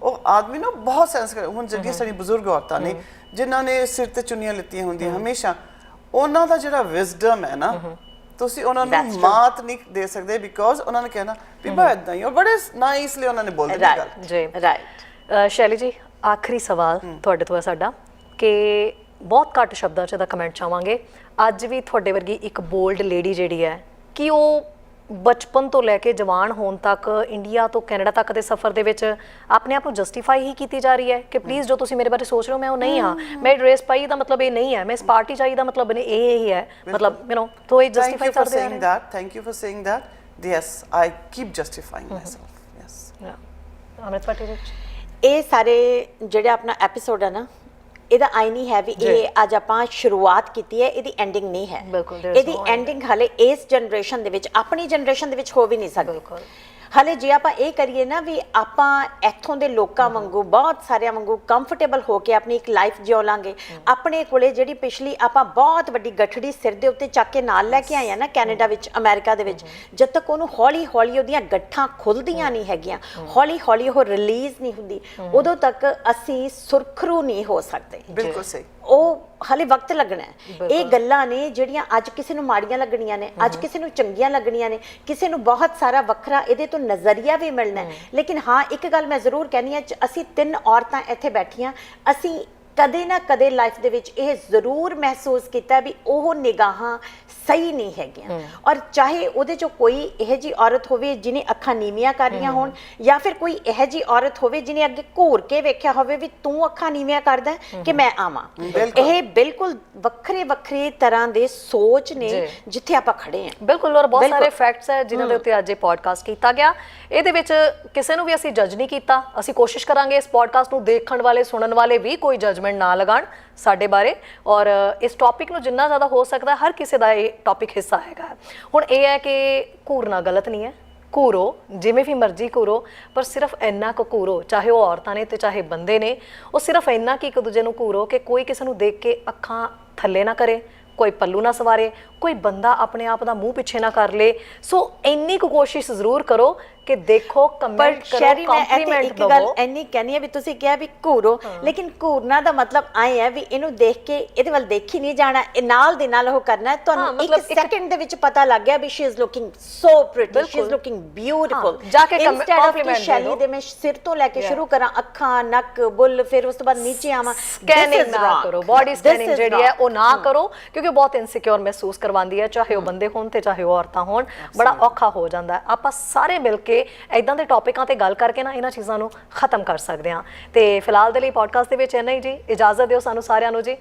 ਉਹ ਆਦਮੀ ਨੂੰ ਬਹੁਤ ਸੈਂਸ ਕਰ ਹੁਣ ਜਿਹੜੀਆਂ ਸਾਡੀ ਬਜ਼ੁਰਗ ਔਰਤਾਂ ਨੇ ਜਿਨ੍ਹਾਂ ਨੇ ਸਿਰ ਤੇ ਚੁੰਨੀਆਂ ਲਿੱਤੀਆਂ ਹੁੰਦੀਆਂ ਹਮੇਸ਼ਾ ਉਹਨਾਂ ਦਾ ਜਿਹੜਾ ਵਿਜ਼ਡਮ ਹੈ ਨਾ ਤੁਸੀਂ ਉਹਨਾਂ ਨੂੰ. ਮਾਤ ਨਹੀਂ ਦੇ ਸਕਦੇ ਬਿਕੋਜ਼ ਉਹਨਾਂ ਨੇ ਕਹਿਣਾ ਬੀਬਾ ਇਦਾਂ ਹੀ ਔਰ ਬੜੇ ਨਾਈਸਲੀ ਉਹਨਾਂ ਨੇ ਬੋਲ ਦਿੱਤੀ ਗੱਲ। ਜੀ ਰਾਈਟ ਸ਼ੈਲੀ ਜੀ ਆਖਰੀ ਸਵਾਲ ਤੁਹਾਡੇ ਤੋਂ ਹੈ ਸਾਡਾ ਕਿ ਬਹੁਤ ਘੱਟ ਸ਼ਬਦਾਂ 'ਚ ਦਾ ਕਮੈਂਟ ਚਾਹਾਂਗੇ ਅੱਜ ਵੀ ਤੁਹਾਡੇ ਵਰਗੀ ਇੱਕ ਬੋਲਡ ਲੇਡੀ ਜਿਹੜੀ ਹੈ ਕਿ ਉਹ ਬਚਪਨ ਤੋਂ ਲੈ ਕੇ ਜਵਾਨ ਹੋਣ ਤੱਕ ਇੰਡੀਆ ਤੋਂ ਕੈਨੇਡਾ ਤੱਕ ਦੇ ਸਫ਼ਰ ਦੇ ਵਿੱਚ ਆਪਣੇ ਆਪ ਨੂੰ ਜਸਟੀਫਾਈ ਹੀ ਕੀਤੀ ਜਾ ਰਹੀ ਹੈ ਕਿ ਪਲੀਜ਼ ਜੋ ਤੁਸੀਂ ਮੇਰੇ ਬਾਰੇ ਸੋਚ ਰਹੇ ਹੋ ਮੈਂ ਉਹ ਨਹੀਂ ਹਾਂ। ਮੈਂ ਡਰੈਸ ਪਾਈ ਦਾ ਮਤਲਬ ਇਹ ਨਹੀਂ ਹੈ। ਮੈਂ ਇਸ ਪਾਰਟੀ ਚਾਹੀ ਦਾ ਮਤਲਬ ਇਹ ਹੀ ਹੈ। ਮਤਲਬ ਯੂ نو ਤੋਂ ਇਹ ਜਸਟੀਫਾਈ you for ਕਰਦੇ saying that. Thank you for saying that. Yes, I keep justifying myself. Yes. ਆ ਅਮਰਿਤ ਪਾਟੀ ਜੀ। ਇਹ ਸਾਰੇ ਜਿਹੜੇ ਆਪਣਾ ਐਪੀਸੋਡ ਹੈ ਨਾ ਇਹਦਾ ਆਈ ਨਹੀਂ ਹੈ ਵੀ ਇਹ ਅੱਜ ਆਪਾਂ ਸ਼ੁਰੂਆਤ ਕੀਤੀ ਹੈ ਇਹਦੀ ਐਂਡਿੰਗ ਨਹੀਂ ਹੈ। ਇਹਦੀ ਐਂਡਿੰਗ ਹਲੇ ਇਸ ਜਨਰੇਸ਼ਨ ਦੇ ਵਿੱਚ ਆਪਣੀ ਜਨਰੇਸ਼ਨ ਦੇ ਵਿੱਚ ਹੋ ਵੀ ਨਹੀਂ ਸਕਦੀ। ਬਿਲਕੁਲ। ਹਲੇ ਜੇ ਆਪਾਂ ਇਹ ਕਰੀਏ ਨਾ ਵੀ ਆਪਾਂ ਇੱਥੋਂ ਦੇ ਲੋਕਾਂ ਵਾਂਗੂ ਬਹੁਤ ਸਾਰਿਆਂ ਵਾਂਗੂ ਕੰਫਰਟੇਬਲ ਹੋ ਕੇ ਆਪਣੀ ਇੱਕ ਲਾਈਫ ਜਿਉ ਲਾਂਗੇ ਆਪਣੇ ਕੋਲੇ ਜਿਹੜੀ ਪਿਛਲੀ ਆਪਾਂ ਬਹੁਤ ਵੱਡੀ ਗੱਠੜੀ ਸਿਰ ਦੇ ਉੱਤੇ ਚੱਕ ਕੇ ਨਾਲ ਲੈ ਕੇ ਆਏ ਆ ਨਾ ਕੈਨੇਡਾ ਵਿੱਚ ਅਮਰੀਕਾ ਦੇ ਵਿੱਚ ਜਦ ਤੱਕ ਉਹਨੂੰ ਹੌਲੀ ਹੌਲੀ ਉਹਦੀਆਂ ਗੱਠਾਂ ਖੁੱਲਦੀਆਂ ਨਹੀਂ ਹੈਗੀਆਂ ਹੌਲੀ ਹੌਲੀ ਉਹ ਰਿਲੀਜ਼ ਨਹੀਂ ਹੁੰਦੀ ਉਦੋਂ ਤੱਕ ਅਸੀਂ ਸੁਰਖਰੂ ਨਹੀਂ ਹੋ ਸਕਦੇ। ਬਿਲਕੁਲ ਸਹੀ। ਉਹ ਹਲੇ ਵਕਤ ਲੱਗਣਾ ਹੈ। ਇਹ ਗੱਲਾਂ ਨੇ ਜਿਹੜੀਆਂ ਅੱਜ ਕਿਸੇ ਨੂੰ ਮਾੜੀਆਂ ਲੱਗਣੀਆਂ ਨੇ ਅੱਜ ਕਿਸੇ ਨੂੰ ਚੰਗੀਆਂ ਲੱਗਣੀਆਂ ਨੇ ਕਿਸੇ ਨੂੰ ਬਹੁਤ ਸਾਰਾ ਵੱਖਰਾ ਇਹਦੇ ਤੋਂ ਨਜ਼ਰੀਆ ਵੀ ਮਿਲਣਾ ਹੈ। ਲੇਕਿਨ ਹਾਂ ਇੱਕ ਗੱਲ ਮੈਂ ਜ਼ਰੂਰ ਕਹਿਣੀ ਹੈ ਚ- ਅਸੀਂ ਤਿੰਨ ਔਰਤਾਂ ਇੱਥੇ ਬੈਠੀਆਂ ਅਸੀਂ ਕਦੇ ਨਾ ਕਦੇ ਲਾਈਫ ਦੇ ਵਿੱਚ ਇਹ ਜ਼ਰੂਰ ਮਹਿਸੂਸ ਕੀਤਾ ਵੀ ਉਹ ਨਿਗਾਹਾਂ ਸਹੀ ਨਹੀਂ ਹੈਗੀਆਂ। ਔਰ ਚਾਹੇ ਉਹਦੇ ਚੋਂ ਕੋਈ ਇਹੋ ਜੀ ਔਰਤ ਹੋਵੇ ਜਿਹਨੇ ਅੱਖਾਂ ਨੀਵੀਆਂ ਕਰ ਰਹੀਆਂ ਹੋਣ ਜਾਂ ਫਿਰ ਕੋਈ ਇਹੋ ਜੀ ਔਰਤ ਹੋਵੇ ਜਿਹਨੇ ਅੱਗੇ ਘੂਰ ਕੇ ਵੇਖਿਆ ਹੋਵੇ ਵੀ ਤੂੰ ਅੱਖਾਂ ਨੀਵੀਆਂ ਕਰਦਾ ਕਿ ਮੈਂ ਆਵਾਂ। ਇਹ ਬਿਲਕੁਲ ਵੱਖਰੇ ਵੱਖਰੇ ਤਰ੍ਹਾਂ ਦੇ ਸੋਚ ਨੇ। ਜਿੱਥੇ ਆਪਾਂ ਖੜੇ ਹਾਂ। ਬਿਲਕੁਲ ਔਰ ਬਹੁਤ। ਸਾਰੇ ਫੈਕਟਸ ਹੈ ਜਿਨ੍ਹਾਂ ਦੇ ਉੱਤੇ ਅੱਜ ਇਹ ਪੋਡਕਾਸਟ ਕੀਤਾ ਗਿਆ। ਇਹਦੇ ਵਿੱਚ ਕਿਸੇ ਨੂੰ ਵੀ ਅਸੀਂ ਜੱਜ ਨਹੀਂ ਕੀਤਾ। ਅਸੀਂ ਕੋਸ਼ਿਸ਼ ਕਰਾਂਗੇ ਇਸ ਪੋਡਕਾਸਟ ਨੂੰ ਦੇਖਣ ਵਾਲੇ ਸੁਣਨ ਵਾਲੇ ਵੀ ਕੋਈ ਜਜਮੈਂਟ ਨਾ ਲਗਾਣ ਸਾਡੇ ਬਾਰੇ। ਔਰ ਇਸ ਟੌਪਿਕ ਨੂੰ ਜਿੰਨਾ ਜ਼ਿਆਦਾ ਹੋ ਸਕਦਾ, ਹਰ ਕਿਸੇ ਦਾ ਇਹ ਟੌਪਿਕ ਹਿੱਸਾ ਹੈਗਾ। ਹੁਣ ਇਹ ਹੈ ਕਿ ਘੂਰਨਾ ਗਲਤ ਨਹੀਂ ਹੈ। ਘੂਰੋ, ਜਿਵੇਂ ਵੀ ਮਰਜ਼ੀ ਘੂਰੋ, ਪਰ ਸਿਰਫ ਇੰਨਾ ਕੁ ਘੂਰੋ, ਚਾਹੇ ਉਹ ਔਰਤਾਂ ਨੇ ਤੇ ਚਾਹੇ ਬੰਦੇ ਨੇ। ਉਹ ਸਿਰਫ ਇੰਨਾ ਕਿ ਇੱਕ ਦੂਜੇ ਨੂੰ ਘੂਰੋ ਕਿ ਕੋਈ ਕਿਸੇ ਨੂੰ ਦੇਖ ਕੇ ਅੱਖਾਂ ਥੱਲੇ ਨਾ ਕਰੇ, ਕੋਈ ਪੱਲੂ ਨਾ ਸਵਾਰੇ ਕੋਈ ਬੰਦਾ ਆਪਣੇ ਆਪ ਦਾ ਮੂੰਹ ਪਿੱਛੇ ਨਾ ਕਰ ਲੇ। ਸੋ ਇੰਨੀ ਕੁ ਕੋਸ਼ਿਸ਼ ਜ਼ਰੂਰ ਕਰੋ ਕਿ ਦੇਖੋ ਕਮੈਂਟ ਕਰੋ ਸ਼ੈਰੀ ਮੈਂ ਇੱਥੇ ਕੰਪਲੀਮੈਂਟ ਇੱਕ ਗੱਲ ਇੰਨੀ ਕਹਿਣੀ ਹੈ ਵੀ ਤੁਸੀਂ ਕਿਹਾ ਵੀ ਘੂਰੋ ਲੇਕਿਨ ਘੂਰਨਾ ਦਾ ਮਤਲਬ ਆਏ ਹੈ ਵੀ ਇਹਨੂੰ ਦੇਖ ਕੇ ਇਹਦੇ ਵੱਲ ਦੇਖੀ ਨਹੀਂ ਜਾਣਾ ਇਹ ਨਾਲ ਦੇ ਨਾਲ ਉਹ ਕਰਨਾ ਤੁਹਾਨੂੰ ਇੱਕ ਸੈਕਿੰਡ ਦੇ ਵਿੱਚ ਪਤਾ ਲੱਗ ਗਿਆ ਵੀ she is looking so pretty she is. Looking beautiful ਜਾ ਕੇ ਦੇ ਸ਼ੈਲੀ। ਦੇ ਮੈਂ ਸਿਰ ਤੋਂ ਲੈ ਕੇ ਸ਼ੁਰੂ ਕਰਾਂ ਅੱਖਾਂ ਨੱਕ ਬੁੱਲ ਫਿਰ ਉਸ ਤੋਂ ਬਾਅਦ ਨੀਚੇ ਆਵਾਂ ਸਕੈਨਿੰਗ ਨਾ ਕਰੋ ਬਾਡੀ ਸਕੈਨਿੰਗ ਜਿਹੜੀ ਹੈ ਉਹ ਨਾ ਕਰੋ ਕਿਉਂਕਿ ਬਹੁਤ ਇਨਸਿਕਿਉਰ ਮਹਿਸੂਸ ਕਰਵਾਉਂਦੀ ਹੈ ਚਾਹੇ ਉਹ ਬੰਦੇ ਹੋਣ ਤੇ ਚਾਹੇ ਉਹ ਔਰਤਾਂ ਹੋਣ ਬੜਾ ਔਖਾ ਹੋ ਜਾਂਦਾ। ਹੈ ਆਪਾਂ ਸਾਰੇ ਮਿਲ ਕੇ ਐਦਾਂ ਦੇ ਟੌਪਿਕਾਂ ਤੇ ਗੱਲ ਕਰਕੇ ਨਾ ਇਹਨਾਂ ਚੀਜ਼ਾਂ ਨੂੰ ਖਤਮ ਕਰ ਸਕਦੇ ਹਾਂ। ਤੇ ਫਿਲਹਾਲ ਦੇ ਲਈ ਪੋਡਕਾਸਟ ਦੇ ਵਿੱਚ ਇੰਨਾ ਹੀ ਜੀ। ਇਜਾਜ਼ਤ ਦਿਓ ਸਾਨੂੰ ਸਾਰਿਆਂ ਨੂੰ ਜੀ।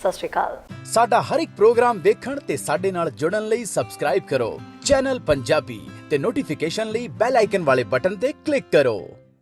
ਸਤਿ ਸ਼੍ਰੀ ਅਕਾਲ। ਸਾਡਾ ਹਰ ਇੱਕ ਪ੍ਰੋਗਰਾਮ ਵੇਖਣ ਤੇ ਸਾਡੇ ਨਾਲ ਜੁੜਨ ਲਈ ਸਬਸਕ੍ਰਾਈਬ ਕਰੋ। ਚੈਨਲ ਪੰਜਾਬੀ ਤੇ ਨੋਟੀਫਿਕੇਸ਼ਨ ਲਈ ਬੈਲ ਆਈਕਨ ਵਾਲੇ ਬਟਨ ਤੇ ਕਲਿੱਕ ਕਰੋ।